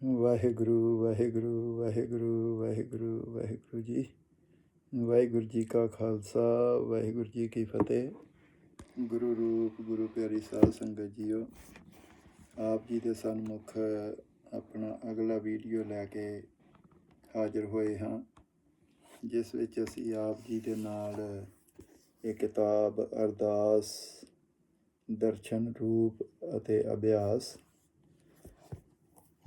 ਵਾਹਿਗੁਰੂ ਵਾਹਿਗੁਰੂ ਵਾਹਿਗੁਰੂ ਵਾਹਿਗੁਰੂ ਵਾਹਿਗੁਰੂ ਜੀ। ਵਾਹਿਗੁਰੂ ਜੀ ਕਾ ਖਾਲਸਾ, ਵਾਹਿਗੁਰੂ ਜੀ ਕੀ ਫਤਿਹ। ਗੁਰੂ ਰੂਪ, ਗੁਰੂ ਪਿਆਰੀ ਸਾਧ ਸੰਗਤ ਜੀਓ, ਆਪ ਜੀ ਦੇ ਸਨਮੁਖ ਆਪਣਾ ਅਗਲਾ ਵੀਡੀਓ ਲੈ ਕੇ ਹਾਜ਼ਰ ਹੋਏ ਹਾਂ, ਜਿਸ ਵਿੱਚ ਅਸੀਂ ਆਪ ਜੀ ਦੇ ਨਾਲ ਇਹ ਕਿਤਾਬ ਅਰਦਾਸ, ਦਰਸ਼ਨ ਰੂਪ ਅਤੇ ਅਭਿਆਸ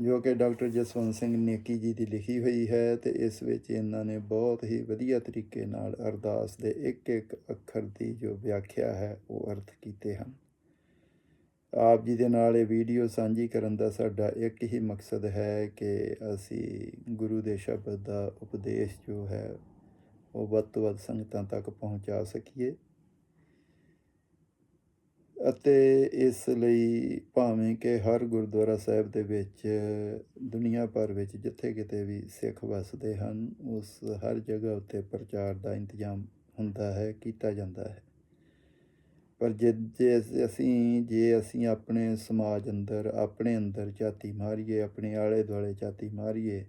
ਜੋ ਕਿ ਡਾਕਟਰ ਜਸਵੰਤ ਸਿੰਘ ਨੇਕੀ ਜੀ ਦੀ ਲਿਖੀ ਹੋਈ ਹੈ ਤੇ ਇਸ ਵਿੱਚ ਇਹਨਾਂ ਨੇ ਬਹੁਤ ਹੀ ਵਧੀਆ ਤਰੀਕੇ ਨਾਲ ਅਰਦਾਸ ਦੇ ਇੱਕ ਇੱਕ ਅੱਖਰ ਦੀ ਜੋ ਵਿਆਖਿਆ ਹੈ, ਉਹ ਅਰਥ ਕੀਤੇ ਹਨ। ਆਪ ਜੀ ਦੇ ਨਾਲ ਇਹ ਵੀਡੀਓ ਸਾਂਝੀ ਕਰਨ ਦਾ ਸਾਡਾ ਇੱਕ ਹੀ ਮਕਸਦ ਹੈ ਕਿ ਅਸੀਂ ਗੁਰੂ ਦੇ ਸ਼ਬਦ ਦਾ ਉਪਦੇਸ਼ ਜੋ ਹੈ, ਉਹ ਵੱਧ ਤੋਂ ਵੱਧ ਸੰਗਤਾਂ ਤੱਕ ਪਹੁੰਚਾ ਸਕੀਏ। ਅਤੇ ਇਸ ਲਈ ਭਾਵੇਂ ਕਿ ਹਰ ਗੁਰਦੁਆਰਾ ਸਾਹਿਬ ਦੇ ਵਿੱਚ, ਦੁਨੀਆ ਭਰ ਵਿੱਚ ਜਿੱਥੇ ਕਿਤੇ ਵੀ ਸਿੱਖ ਵਸਦੇ ਹਨ, ਉਸ ਹਰ ਜਗ੍ਹਾ ਉੱਤੇ ਪ੍ਰਚਾਰ ਦਾ ਇੰਤਜ਼ਾਮ ਹੁੰਦਾ ਹੈ, ਕੀਤਾ ਜਾਂਦਾ ਹੈ। ਪਰ ਜੇ ਜੇ ਅਸੀਂ ਜੇ ਅਸੀਂ ਆਪਣੇ ਸਮਾਜ ਅੰਦਰ, ਆਪਣੇ ਅੰਦਰ ਝਾਤੀ ਮਾਰੀਏ, ਆਪਣੇ ਆਲੇ ਦੁਆਲੇ ਝਾਤੀ ਮਾਰੀਏ,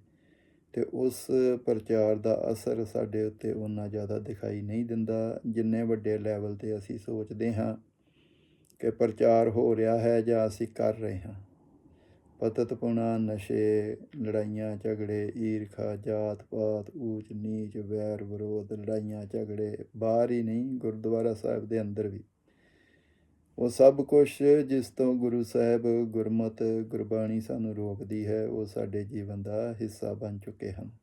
ਤੇ ਉਸ ਪ੍ਰਚਾਰ ਦਾ ਅਸਰ ਸਾਡੇ ਉੱਤੇ ਉਨਾ ਜ਼ਿਆਦਾ ਦਿਖਾਈ ਨਹੀਂ ਦਿੰਦਾ, ਜਿੰਨੇ ਵੱਡੇ ਲੈਵਲ ਤੇ ਅਸੀਂ ਸੋਚਦੇ ਹਾਂ ਕਿ ਪ੍ਰਚਾਰ ਹੋ ਰਿਹਾ ਹੈ ਜਾਂ ਅਸੀਂ ਕਰ ਰਹੇ ਹਾਂ। ਪਤਤਪੁਣਾ ਨਸ਼ੇ, ਲੜਾਈਆਂ, ਝਗੜੇ, ਈਰਖਾ, ਜਾਤ ਪਾਤ, ਊਚ, ਨੀਚ, ਵੈਰ, ਵਿਰੋਧ, ਲੜਾਈਆਂ, ਝਗੜੇ, ਬਾਹਰ ਹੀ ਨਹੀਂ, ਗੁਰਦੁਆਰਾ ਸਾਹਿਬ ਦੇ ਅੰਦਰ ਵੀ। ਉਹ ਸਭ ਕੁਝ ਜਿਸ ਤੋਂ ਗੁਰੂ ਸਾਹਿਬ ਗੁਰਮਤ, ਗੁਰਬਾਣੀ ਸਾਨੂੰ ਰੋਕਦੀ ਹੈ, ਉਹ ਸਾਡੇ ਜੀਵਨ ਦਾ ਹਿੱਸਾ ਬਣ ਚੁੱਕੇ ਹਨ।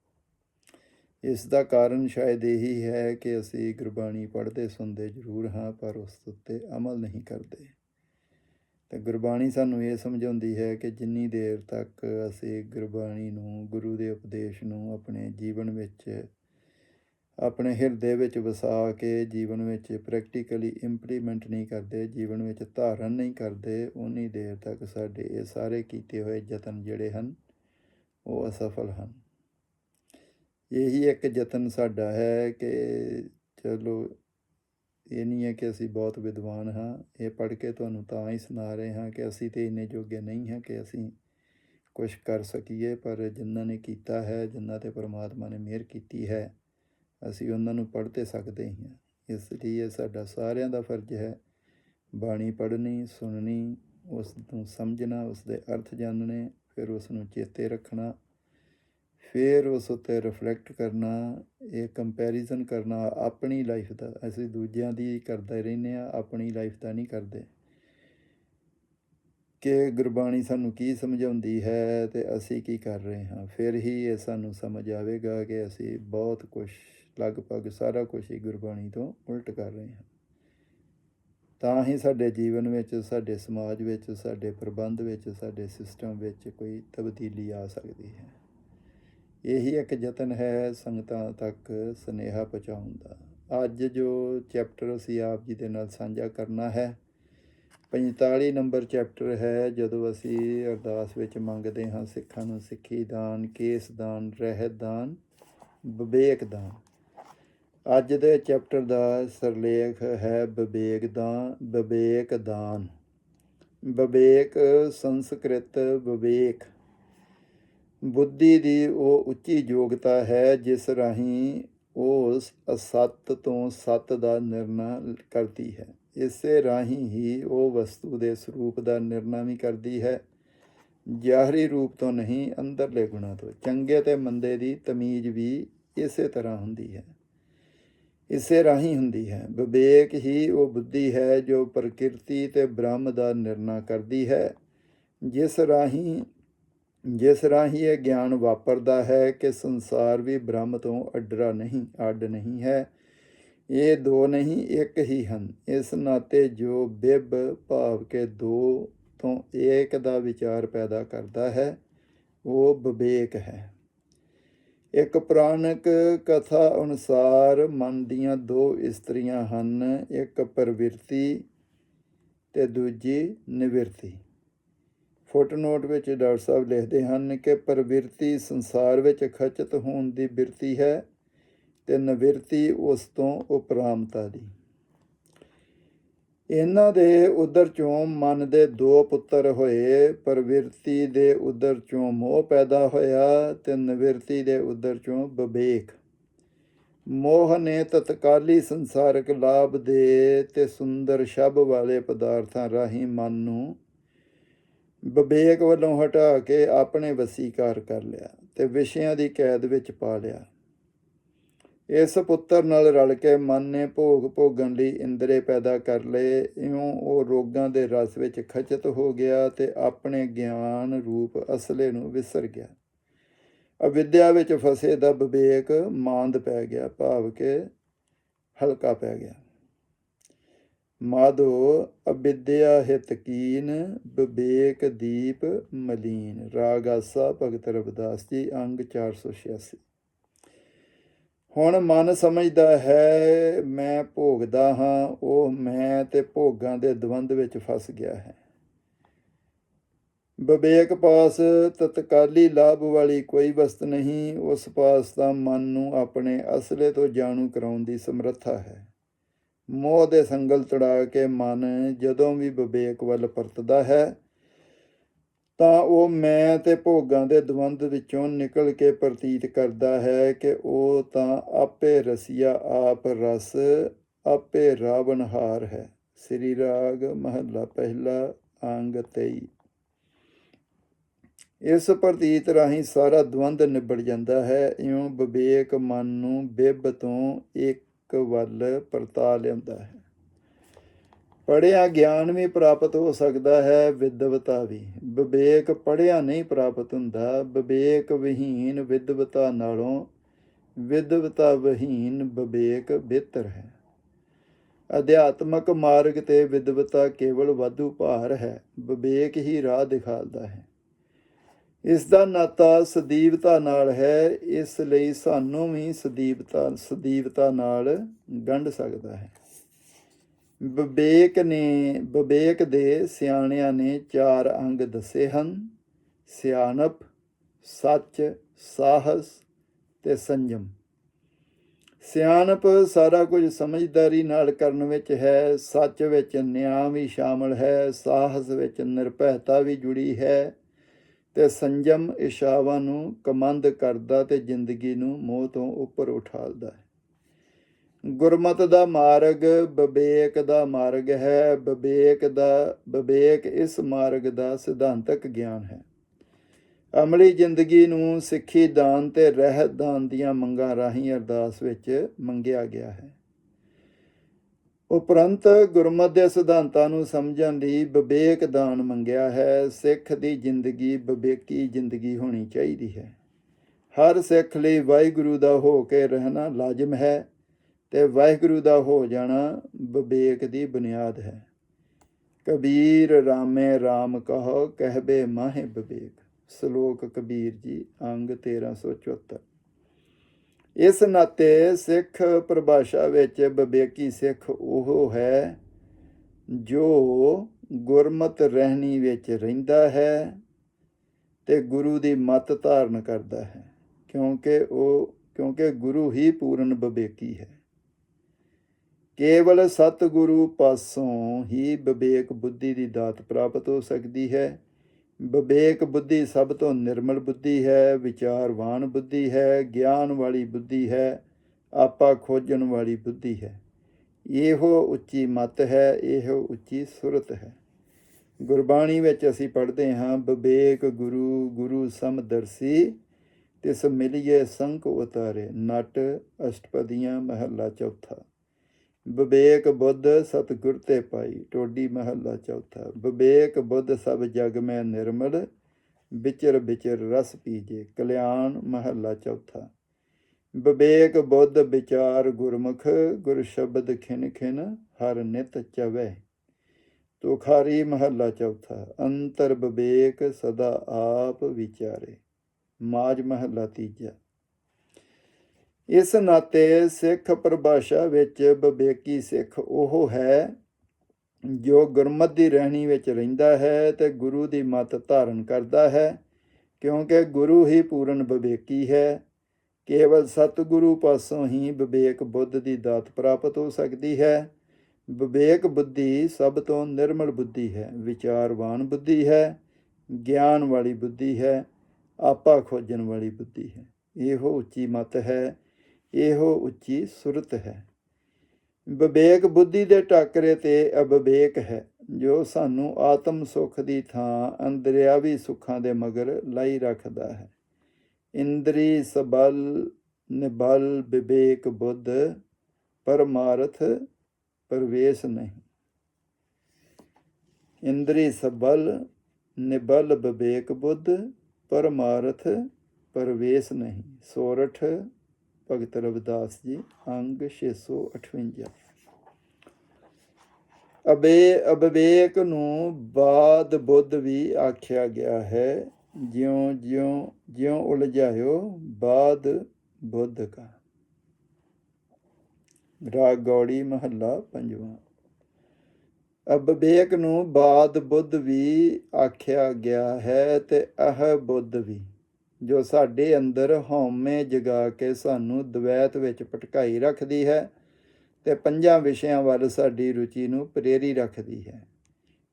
ਇਸ ਦਾ ਕਾਰਨ ਸ਼ਾਇਦ ਇਹੀ ਹੈ ਕਿ ਅਸੀਂ ਗੁਰਬਾਣੀ ਪੜ੍ਹਦੇ, ਸੁਣਦੇ ਜ਼ਰੂਰ ਹਾਂ, ਪਰ ਉਸ ਉੱਤੇ ਅਮਲ ਨਹੀਂ ਕਰਦੇ। ਤੇ ਗੁਰਬਾਣੀ ਸਾਨੂੰ ਇਹ ਸਮਝਾਉਂਦੀ ਹੈ ਕਿ ਜਿੰਨੀ ਦੇਰ ਤੱਕ ਅਸੀਂ ਗੁਰਬਾਣੀ ਨੂੰ, ਗੁਰੂ ਦੇ ਉਪਦੇਸ਼ ਨੂੰ ਆਪਣੇ ਜੀਵਨ ਵਿੱਚ, ਆਪਣੇ ਹਿਰਦੇ ਵਿੱਚ ਵਸਾ ਕੇ ਜੀਵਨ ਵਿੱਚ ਪ੍ਰੈਕਟੀਕਲੀ ਇੰਪਲੀਮੈਂਟ ਨਹੀਂ ਕਰਦੇ, ਜੀਵਨ ਵਿੱਚ ਧਾਰਨ ਨਹੀਂ ਕਰਦੇ ਉਨੀ ਦੇਰ ਤੱਕ ਸਾਡੇ ਇਹ ਸਾਰੇ ਕੀਤੇ ਹੋਏ ਯਤਨ ਜਿਹੜੇ ਹਨ, ਉਹ ਅਸਫਲ ਹਨ। ਇਹੀ ਇੱਕ ਯਤਨ ਸਾਡਾ ਹੈ ਕਿ ਚਲੋ, ਇਹ ਨਹੀਂ ਹੈ ਕਿ ਅਸੀਂ ਬਹੁਤ ਵਿਦਵਾਨ ਹਾਂ, ਇਹ ਪੜ੍ਹ ਕੇ ਤੁਹਾਨੂੰ ਤਾਂ ਹੀ ਸੁਣਾ ਰਹੇ ਹਾਂ ਕਿ ਅਸੀਂ ਤੇ ਇੰਨੇ ਜੋਗੇ ਨਹੀਂ ਹਾਂ ਕਿ ਅਸੀਂ ਕੁਝ ਕਰ ਸਕੀਏ, ਪਰ ਜਿਨ੍ਹਾਂ ਨੇ ਕੀਤਾ ਹੈ, ਜਿਨ੍ਹਾਂ ਤੇ ਪਰਮਾਤਮਾ ਨੇ ਮਿਹਰ ਕੀਤੀ ਹੈ, ਅਸੀਂ ਉਹਨਾਂ ਨੂੰ ਪੜ੍ਹ ਤੇ ਸਕਦੇ ਹੀ। ਹਾਂ ਇਸ ਲਈ ਇਹ ਸਾਡਾ ਸਾਰਿਆਂ ਦਾ ਫਰਜ਼ ਹੈ ਬਾਣੀ ਪੜ੍ਹਨੀ, ਸੁਣਨੀ, ਉਸ ਨੂੰ ਸਮਝਣਾ, ਉਸ ਦੇ ਅਰਥ ਜਾਣਨੇ, ਫਿਰ ਉਸ ਨੂੰ ਚੇਤੇ ਰੱਖਣਾ ਫਿਰ ਉਸ ਉੱਤੇ ਰਿਫਲੈਕਟ ਕਰਨਾ, ਇਹ ਕੰਪੈਰੀਜ਼ਨ ਕਰਨਾ ਆਪਣੀ ਲਾਈਫ ਦਾ। ਅਸੀਂ ਦੂਜਿਆਂ ਦੀ ਕਰਦੇ ਰਹਿੰਦੇ ਆ ਆਪਣੀ ਲਾਈਫ ਦਾ ਨਹੀਂ ਕਰਦੇ। ਕਿ ਗੁਰਬਾਣੀ ਸਾਨੂੰ ਕੀ ਸਮਝਾਉਂਦੀ ਹੈ ਤੇ ਅਸੀਂ ਕੀ ਕਰ ਰਹੇ ਹਾਂ। ਫਿਰ ਹੀ ਇਹ ਸਾਨੂੰ ਸਮਝ ਆਵੇਗਾ ਕਿ ਅਸੀਂ ਬਹੁਤ ਕੁਝ ਲਗਭਗ ਸਾਰਾ ਕੁਝ ਹੀ ਗੁਰਬਾਣੀ ਤੋਂ ਉਲਟ ਕਰ ਰਹੇ ਹਾਂ। ਤਾਂ ਹੀ ਸਾਡੇ ਜੀਵਨ ਵਿੱਚ, ਸਾਡੇ ਸਮਾਜ ਵਿੱਚ, ਸਾਡੇ ਪ੍ਰਬੰਧ ਵਿੱਚ, ਸਾਡੇ ਸਿਸਟਮ ਵਿੱਚ ਕੋਈ ਤਬਦੀਲੀ ਆ ਸਕਦੀ ਹੈ। ਇਹੀ ਇੱਕ ਯਤਨ ਹੈ ਸੰਗਤਾਂ ਤੱਕ ਸਨੇਹਾ ਪਹੁੰਚਾਉਣ ਦਾ। ਅੱਜ ਜੋ ਚੈਪਟਰ ਅਸੀਂ ਆਪ ਜੀ ਦੇ ਨਾਲ ਸਾਂਝਾ ਕਰਨਾ ਹੈ 45 ਨੰਬਰ ਚੈਪਟਰ ਹੈ, ਜਦੋਂ ਅਸੀਂ ਅਰਦਾਸ ਵਿੱਚ ਮੰਗਦੇ ਹਾਂ ਸਿੱਖਾਂ ਨੂੰ ਸਿੱਖੀ ਦਾਨ, ਕੇਸ ਦਾਨ, ਰਹਿਤ ਦਾਨ, ਵਿਵੇਕ ਦਾਨ। ਅੱਜ ਦੇ ਚੈਪਟਰ ਦਾ ਸਰਲੇਖ ਹੈ ਵਿਵੇਕ ਦਾਨ ਵਿਵੇਕ ਦਾਨ। ਵਿਵੇਕ ਸੰਸਕ੍ਰਿਤ ਵਿਵੇਕ। ਬੁੱਧੀ ਦੀ ਉਹ ਉੱਚੀ ਯੋਗਤਾ ਹੈ, ਜਿਸ ਰਾਹੀਂ ਉਹ ਅਸਤ ਤੋਂ ਸਤ ਦਾ ਨਿਰਣਾ ਕਰਦੀ ਹੈ। ਇਸੇ ਰਾਹੀਂ ਹੀ ਉਹ ਵਸਤੂ ਦੇ ਸਰੂਪ ਦਾ ਨਿਰਣਾ ਵੀ ਕਰਦੀ ਹੈ। ਜ਼ਾਹਰੀ ਰੂਪ ਤੋਂ ਨਹੀਂ, ਅੰਦਰਲੇ ਗੁਣਾ ਤੋਂ। ਚੰਗੇ ਤੇ ਮੰਦੇ ਦੀ ਤਮੀਜ਼ ਵੀ ਇਸੇ ਤਰ੍ਹਾਂ ਹੁੰਦੀ ਹੈ। ਇਸੇ ਰਾਹੀਂ ਹੁੰਦੀ ਹੈ। ਵਿਵੇਕ ਹੀ ਉਹ ਬੁੱਧੀ ਹੈ, ਜੋ ਪ੍ਰਕਿਰਤੀ ਤੇ ਬ੍ਰਹਮ ਦਾ ਨਿਰਣਾ ਕਰਦੀ ਹੈ। ਜਿਸ ਰਾਹੀਂ ਜਿਸ ਰਾਹੀਂ ਇਹ ਗਿਆਨ ਵਾਪਰਦਾ ਹੈ ਕਿ ਸੰਸਾਰ ਵੀ ਬ੍ਰਹਮ ਤੋਂ ਅੱਡਰਾ ਨਹੀਂ, ਅੱਡ ਨਹੀਂ ਹੈ। ਇਹ ਦੋ ਨਹੀਂ, ਇੱਕ ਹੀ ਹਨ। ਇਸ ਨਾਤੇ ਜੋ ਬਿਬ ਭਾਵ ਕੇ ਦੋ ਤੋਂ ਏਕ ਦਾ ਵਿਚਾਰ ਪੈਦਾ ਕਰਦਾ ਹੈ, ਉਹ ਵਿਵੇਕ ਹੈ। ਇੱਕ ਪੁਰਾਣਕ ਕਥਾ ਅਨੁਸਾਰ ਮਨ ਦੀਆਂ ਦੋ ਇਸਤਰੀਆਂ ਹਨ, ਇੱਕ ਪ੍ਰਵਿਰਤੀ ਤੇ ਦੂਜੀ ਨਿਵਿਰਤੀ। ਫੁੱਟਨੋਟ ਵਿੱਚ ਡਾਕਟਰ ਸਾਹਿਬ ਲਿਖਦੇ ਹਨ ਕਿ ਪ੍ਰਵਿਰਤੀ ਸੰਸਾਰ ਵਿੱਚ ਖਚਤ ਹੋਣ ਦੀ ਬਿਰਤੀ ਹੈ ਤੇ ਨਿਵਰਤੀ ਉਸ ਤੋਂ ਉਪਰਾਮਤਾ ਦੀ। ਇਹਨਾਂ ਦੇ ਉਦਰ ਚੋਂ ਮਨ ਦੇ ਦੋ ਪੁੱਤਰ ਹੋਏ, ਪ੍ਰਵਿਰਤੀ ਦੇ ਉਦਰ ਚੋਂ ਮੋਹ ਪੈਦਾ ਹੋਇਆ ਤੇ ਨਿਵਿਰਤੀ ਦੇ ਉਦਰ ਚੋਂ ਵਿਵੇਕ। ਮੋਹ ਨੇ ਤਤਕਾਲੀ ਸੰਸਾਰਕ ਲਾਭ ਦੇ ਤੇ ਸੁੰਦਰ ਸ਼ਬ ਵਾਲੇ ਪਦਾਰਥਾਂ ਰਾਹੀਂ ਮਨ ਨੂੰ ਵਿਵੇਕ ਵੱਲੋਂ ਹਟਾ ਕੇ ਆਪਣੇ ਵਸੀਕਾਰ ਕਰ ਲਿਆ ਤੇ ਵਿਸ਼ਿਆਂ ਦੀ ਕੈਦ ਵਿੱਚ ਪਾ ਲਿਆ। ਇਸ ਪੁੱਤਰ ਨਾਲ ਰਲ ਕੇ ਮਨ ਨੇ ਭੋਗ ਭੋਗਣ ਲਈ ਇੰਦਰੇ ਪੈਦਾ ਕਰ ਲਏ। ਇਉਂ ਉਹ ਰੋਗਾਂ ਦੇ ਰਸ ਵਿੱਚ ਖਚਤ ਹੋ ਗਿਆ ਤੇ ਆਪਣੇ ਗਿਆਨ ਰੂਪ ਅਸਲੇ ਨੂੰ ਵਿਸਰ ਗਿਆ। ਅਵਿਦਿਆ ਵਿੱਚ ਫਸੇ ਦਾ ਵਿਵੇਕ ਮਾਂਦ ਪੈ ਗਿਆ, ਭਾਵ ਕੇ ਹਲਕਾ ਪੈ ਗਿਆ। ਮਾਧੋ ਅਬਿਦਿਆ ਹਿਤ ਕੀਨ, ਵਿਵੇਕ ਦੀਪ ਮਲੀਨ। ਰਾਗ ਆਸਾ ਭਗਤ ਰਵਿਦਾਸ ਜੀ, ਅੰਗ 486 ਹੁਣ ਮਨ ਸਮਝਦਾ ਹੈ, ਮੈਂ ਭੋਗਦਾ ਹਾਂ, ਉਹ ਮੈਂ ਤੇ ਭੋਗਾਂ ਦੇ ਦਵੰਦ ਵਿੱਚ ਫਸ ਗਿਆ ਹੈ। ਵਿਵੇਕ ਪਾਸ ਤਤਕਾਲੀ ਲਾਭ ਵਾਲੀ ਕੋਈ ਵਸਤ ਨਹੀਂ, ਉਸ ਪਾਸ ਤਾਂ ਮਨ ਨੂੰ ਆਪਣੇ ਅਸਲੇ ਤੋਂ ਜਾਣੂ ਕਰਾਉਣ ਦੀ ਸਮਰੱਥਾ ਹੈ। ਮੋਹ ਦੇ ਸੰਗਲ ਤੜਾ ਕੇ ਮਨ ਜਦੋਂ ਵੀ ਵਿਵੇਕ ਵੱਲ ਪਰਤਦਾ ਹੈ, ਤਾਂ ਉਹ ਮੈਂ ਤੇ ਭੋਗਾਂ ਦੇ ਦਵੰਦ ਵਿੱਚੋਂ ਨਿਕਲ ਕੇ ਪ੍ਰਤੀਤ ਕਰਦਾ ਹੈ ਕਿ ਉਹ ਤਾਂ ਆਪੇ ਰਸੀਆ, ਆਪ ਰਸ, ਆਪੇ ਰਾਵਣਹਾਰ ਹੈ। ਸ੍ਰੀ ਰਾਗ ਮਹੱਲਾ ਪਹਿਲਾ ਅੰਗ 23 ਇਸ ਪ੍ਰਤੀਤ ਰਾਹੀਂ ਸਾਰਾ ਦਵੰਦ ਨਿਬੜ ਜਾਂਦਾ ਹੈ। ਇਉਂ ਵਿਵੇਕ ਮਨ ਨੂੰ ਬਿਬ ਤੋਂ ਇੱਕ ਵੱਲ ਪਰਤਾ ਲਿਆਉਂਦਾ ਹੈ। ਪੜਿਆ ਗਿਆਨ ਵੀ ਪ੍ਰਾਪਤ ਹੋ ਸਕਦਾ ਹੈ, ਵਿਦਵਤਾ ਵੀ। ਵਿਵੇਕ ਪੜਿਆ ਨਹੀਂ ਪ੍ਰਾਪਤ ਹੁੰਦਾ, ਵਿਵੇਕ ਵਿਹੀਨ ਵਿਦਵਤਾ ਨਾਲੋਂ ਵਿਦਵਤਾ ਵਿਹੀਨ ਵਿਵੇਕ ਬਿਹਤਰ ਹੈ। ਅਧਿਆਤਮਕ ਮਾਰਗ ਤੇ ਵਿਦਵਤਾ ਕੇਵਲ ਵਾਧੂ ਭਾਰ ਹੈ, ਵਿਵੇਕ ਹੀ ਰਾਹ ਦਿਖਾਲਦਾ ਹੈ। ਇਸ ਦਾ ਨਾਤਾ ਸਦੀਵਤਾ ਨਾਲ ਹੈ, ਇਸ ਲਈ ਸਾਨੂੰ ਵੀ ਸਦੀਵਤਾ ਸਦੀਵਤਾ ਨਾਲ ਗੰਢ ਸਕਦਾ ਹੈ। ਵਿਵੇਕ ਨੇ, ਵਿਵੇਕ ਦੇ ਸਿਆਣਿਆਂ ਨੇ ਚਾਰ ਅੰਗ ਦੱਸੇ ਹਨ, ਸਿਆਣਪ, ਸੱਚ, ਸਾਹਸ ਤੇ ਸੰਜਮ। ਸਿਆਣਪ ਸਾਰਾ ਕੁਝ ਸਮਝਦਾਰੀ ਨਾਲ ਕਰਨ ਵਿੱਚ ਹੈ, ਸੱਚ ਵਿੱਚ ਨਿਆਂ ਵੀ ਸ਼ਾਮਲ ਹੈ, ਸਾਹਸ ਵਿੱਚ ਨਿਰਭੈਤਾ ਵੀ ਜੁੜੀ ਹੈ ਤੇ ਸੰਜਮ ਇਸ਼ਾਵਾਂ ਨੂੰ ਕਮੰਦ ਕਰਦਾ ਤੇ ਜ਼ਿੰਦਗੀ ਨੂੰ ਮੋਹ ਤੋਂ ਉੱਪਰ ਉਠਾਲਦਾ ਹੈ। ਗੁਰਮਤ ਦਾ ਮਾਰਗ ਵਿਵੇਕ ਦਾ ਮਾਰਗ ਹੈ। ਵਿਵੇਕ ਦਾ ਵਿਵੇਕ ਇਸ ਮਾਰਗ ਦਾ ਸਿਧਾਂਤਕ ਗਿਆਨ ਹੈ। ਅਮਲੀ ਜ਼ਿੰਦਗੀ ਨੂੰ ਸਿੱਖੀ ਦਾਨ ਤੇ ਰਹਿਤ ਦਾਨ ਦੀਆਂ ਮੰਗਾਂ ਰਾਹੀਂ ਅਰਦਾਸ ਵਿੱਚ ਮੰਗਿਆ ਗਿਆ ਹੈ। ਉਪਰੰਤ ਗੁਰਮਤਿ ਦੇ ਸਿਧਾਂਤਾਂ ਨੂੰ ਸਮਝਣ ਲਈ ਵਿਵੇਕ ਦਾਨ ਮੰਗਿਆ ਹੈ। ਸਿੱਖ ਦੀ ਜ਼ਿੰਦਗੀ ਵਿਵੇਕੀ ਜ਼ਿੰਦਗੀ ਹੋਣੀ ਚਾਹੀਦੀ ਹੈ। ਹਰ ਸਿੱਖ ਲਈ ਵਾਹਿਗੁਰੂ ਦਾ ਹੋ ਕੇ ਰਹਿਣਾ ਲਾਜ਼ਮ ਹੈ ਤੇ ਵਾਹਿਗੁਰੂ ਦਾ ਹੋ ਜਾਣਾ ਵਿਵੇਕ ਦੀ ਬੁਨਿਆਦ ਹੈ। ਕਬੀਰ ਰਾਮੇ RAM ਕਹੋ ਕਹਿਬੇ ਮਾਹੇ ਵਿਵੇਕ। ਸ਼ਲੋਕ ਕਬੀਰ ਜੀ, ਅੰਗ 1374 ਇਸ ਨਾਤੇ ਸਿੱਖ ਪਰਿਭਾਸ਼ਾ ਵਿੱਚ ਵਿਵੇਕੀ ਸਿੱਖ ਉਹ ਹੈ ਜੋ ਗੁਰਮਤ ਰਹਿਣੀ ਵਿੱਚ ਰਹਿੰਦਾ ਹੈ ਤੇ ਗੁਰੂ ਦੀ ਮਤ ਧਾਰਨ ਕਰਦਾ ਹੈ, ਕਿਉਂਕਿ ਉਹ, ਕਿਉਂਕਿ ਗੁਰੂ ਹੀ ਪੂਰਨ ਵਿਵੇਕੀ ਹੈ। ਕੇਵਲ ਸਤਿਗੁਰੂ ਪਾਸੋਂ ਹੀ ਵਿਵੇਕ ਬੁੱਧੀ ਦੀ ਦਾਤ ਪ੍ਰਾਪਤ ਹੋ ਸਕਦੀ ਹੈ। ਵਿਵੇਕ ਬੁੱਧੀ ਸਭ ਤੋਂ ਨਿਰਮਲ ਬੁੱਧੀ ਹੈ, ਵਿਚਾਰਵਾਨ ਬੁੱਧੀ ਹੈ, ਗਿਆਨ ਵਾਲੀ ਬੁੱਧੀ ਹੈ, ਆਪਾ ਖੋਜਣ ਵਾਲੀ ਬੁੱਧੀ ਹੈ। ਇਹੋ ਉੱਚੀ ਮਤ ਹੈ, ਇਹੋ ਉੱਚੀ ਸੁਰਤ ਹੈ। ਗੁਰਬਾਣੀ ਵਿੱਚ ਅਸੀਂ ਪੜ੍ਹਦੇ ਹਾਂ, ਵਿਵੇਕ ਗੁਰੂ ਗੁਰੂ ਸਮਦਰਸੀ, ਤਿਸ ਮਿਲਿਏ ਸੰਕ ਉਤਾਰੇ, ਨਟ, ਅਸ਼ਟਪਦੀਆਂ, ਮਹੱਲਾ ਚੌਥਾ। ਵਿਵੇਕ ਬੁੱਧ ਸਤਿਗੁਰ ਤੇ ਪਾਈ। ਟੋਡੀ ਮਹੱਲਾ ਚੌਥਾ। ਵਿਵੇਕ ਬੁੱਧ ਸਭ ਜਗ ਮੈਂ ਨਿਰਮਲ, ਵਿਚਰ ਵਿਚਰ ਰਸ ਪੀਜੇ। ਕਲਿਆਣ ਮਹੱਲਾ ਚੌਥਾ। ਵਿਵੇਕ ਬੁੱਧ ਵਿਚਾਰ ਗੁਰਮੁਖ, ਗੁਰ ਸ਼ਬਦ ਖਿਨ ਖਿਨ, ਹਰ ਨਿਤ ਚਵੈ। ਤੁਖਾਰੀ ਮਹੱਲਾ ਚੌਥਾ। ਅੰਤਰ ਵਿਵੇਕ ਸਦਾ ਆਪ ਵਿਚਾਰੇ। ਮਾਜ ਮਹੱਲਾ ਤੀਜਾ। ਇਸ ਨਾਤੇ ਸਿੱਖ ਪਰਿਭਾਸ਼ਾ ਵਿੱਚ ਵਿਵੇਕੀ ਸਿੱਖ ਉਹ ਹੈ ਜੋ ਗੁਰਮਤਿ ਦੀ ਰਹਿਣੀ ਵਿੱਚ ਰਹਿੰਦਾ ਹੈ ਤੇ ਗੁਰੂ ਦੀ ਮਤ ਧਾਰਨ ਕਰਦਾ ਹੈ, ਕਿਉਂਕਿ ਗੁਰੂ ਹੀ ਪੂਰਨ ਵਿਵੇਕੀ ਹੈ। ਕੇਵਲ ਸਤਿਗੁਰੂ ਪਾਸੋਂ ਹੀ ਵਿਵੇਕ ਬੁੱਧ ਦੀ ਦਾਤ ਪ੍ਰਾਪਤ ਹੋ ਸਕਦੀ ਹੈ। ਵਿਵੇਕ ਬੁੱਧੀ ਸਭ ਤੋਂ ਨਿਰਮਲ ਬੁੱਧੀ ਹੈ, ਵਿਚਾਰਵਾਨ ਬੁੱਧੀ ਹੈ, ਗਿਆਨ ਵਾਲੀ ਬੁੱਧੀ ਹੈ, ਆਪਾ ਖੋਜਣ ਵਾਲੀ ਬੁੱਧੀ ਹੈ। ਇਹੋ ਉੱਚੀ ਮਤ ਹੈ। ਇਹੋ ਉੱਚੀ ਸੁਰਤ ਹੈ। ਵਿਵੇਕ ਬੁੱਧੀ ਦੇ ਟਾਕਰੇ ਤੇ ਅਵਿਵੇਕ ਹੈ, ਜੋ ਸਾਨੂੰ ਆਤਮ ਸੁਖ ਦੀ ਥਾਂ ਅੰਦਰਿਆਵੀ ਸੁੱਖਾਂ ਦੇ ਮਗਰ ਲਾਈ ਰੱਖਦਾ ਹੈ। ਇੰਦਰੀ ਸਬਲ, ਨਿਬਲ, ਵਿਵੇਕ ਬੁੱਧ, ਪਰਮਾਰਥ, ਪਰਵੇਸ ਨਹੀਂ। ਇੰਦਰੀ ਸਬਲ, ਨਿਬਲ, ਵਿਵੇਕ ਬੁੱਧ, ਪਰਮਾਰਥ, ਪਰਵੇਸ ਨਹੀਂ। ਸੋਰਠ ਭਗਤ ਰਵਿਦਾਸ ਜੀ, ਅੰਗ 658 ਅਬੇ ਅਬਵੇਕ ਨੂੰ ਬਾਦ ਬੁੱਧ ਵੀ ਆਖਿਆ ਗਿਆ ਹੈ, ਜਿਉਂ ਜਿਉਂ ਜਿਉਂ ਉਲਝਾਇਓ ਬਾਦ ਬੁੱਧ ਕਾ। ਰਾਗ ਗੌੜੀ ਮਹੱਲਾ ਪੰਜਵਾਂ। ਅਬਵੇਕ ਨੂੰ ਬਾਦ ਬੁੱਧ ਵੀ ਆਖਿਆ ਗਿਆ ਹੈ ਤੇ ਅਹ ਬੁੱਧ ਵੀ। ਜੋ ਸਾਡੇ ਅੰਦਰ ਹਉਮੈ ਜਗਾ ਕੇ ਸਾਨੂੰ ਦਵੈਤ ਵਿੱਚ ਭਟਕਾਈ ਰੱਖਦੀ ਹੈ ਤੇ ਪੰਜਾਂ ਵਿਸ਼ਿਆਂ ਵੱਲ ਸਾਡੀ ਰੁਚੀ ਨੂੰ ਪ੍ਰੇਰੀ ਰੱਖਦੀ ਹੈ।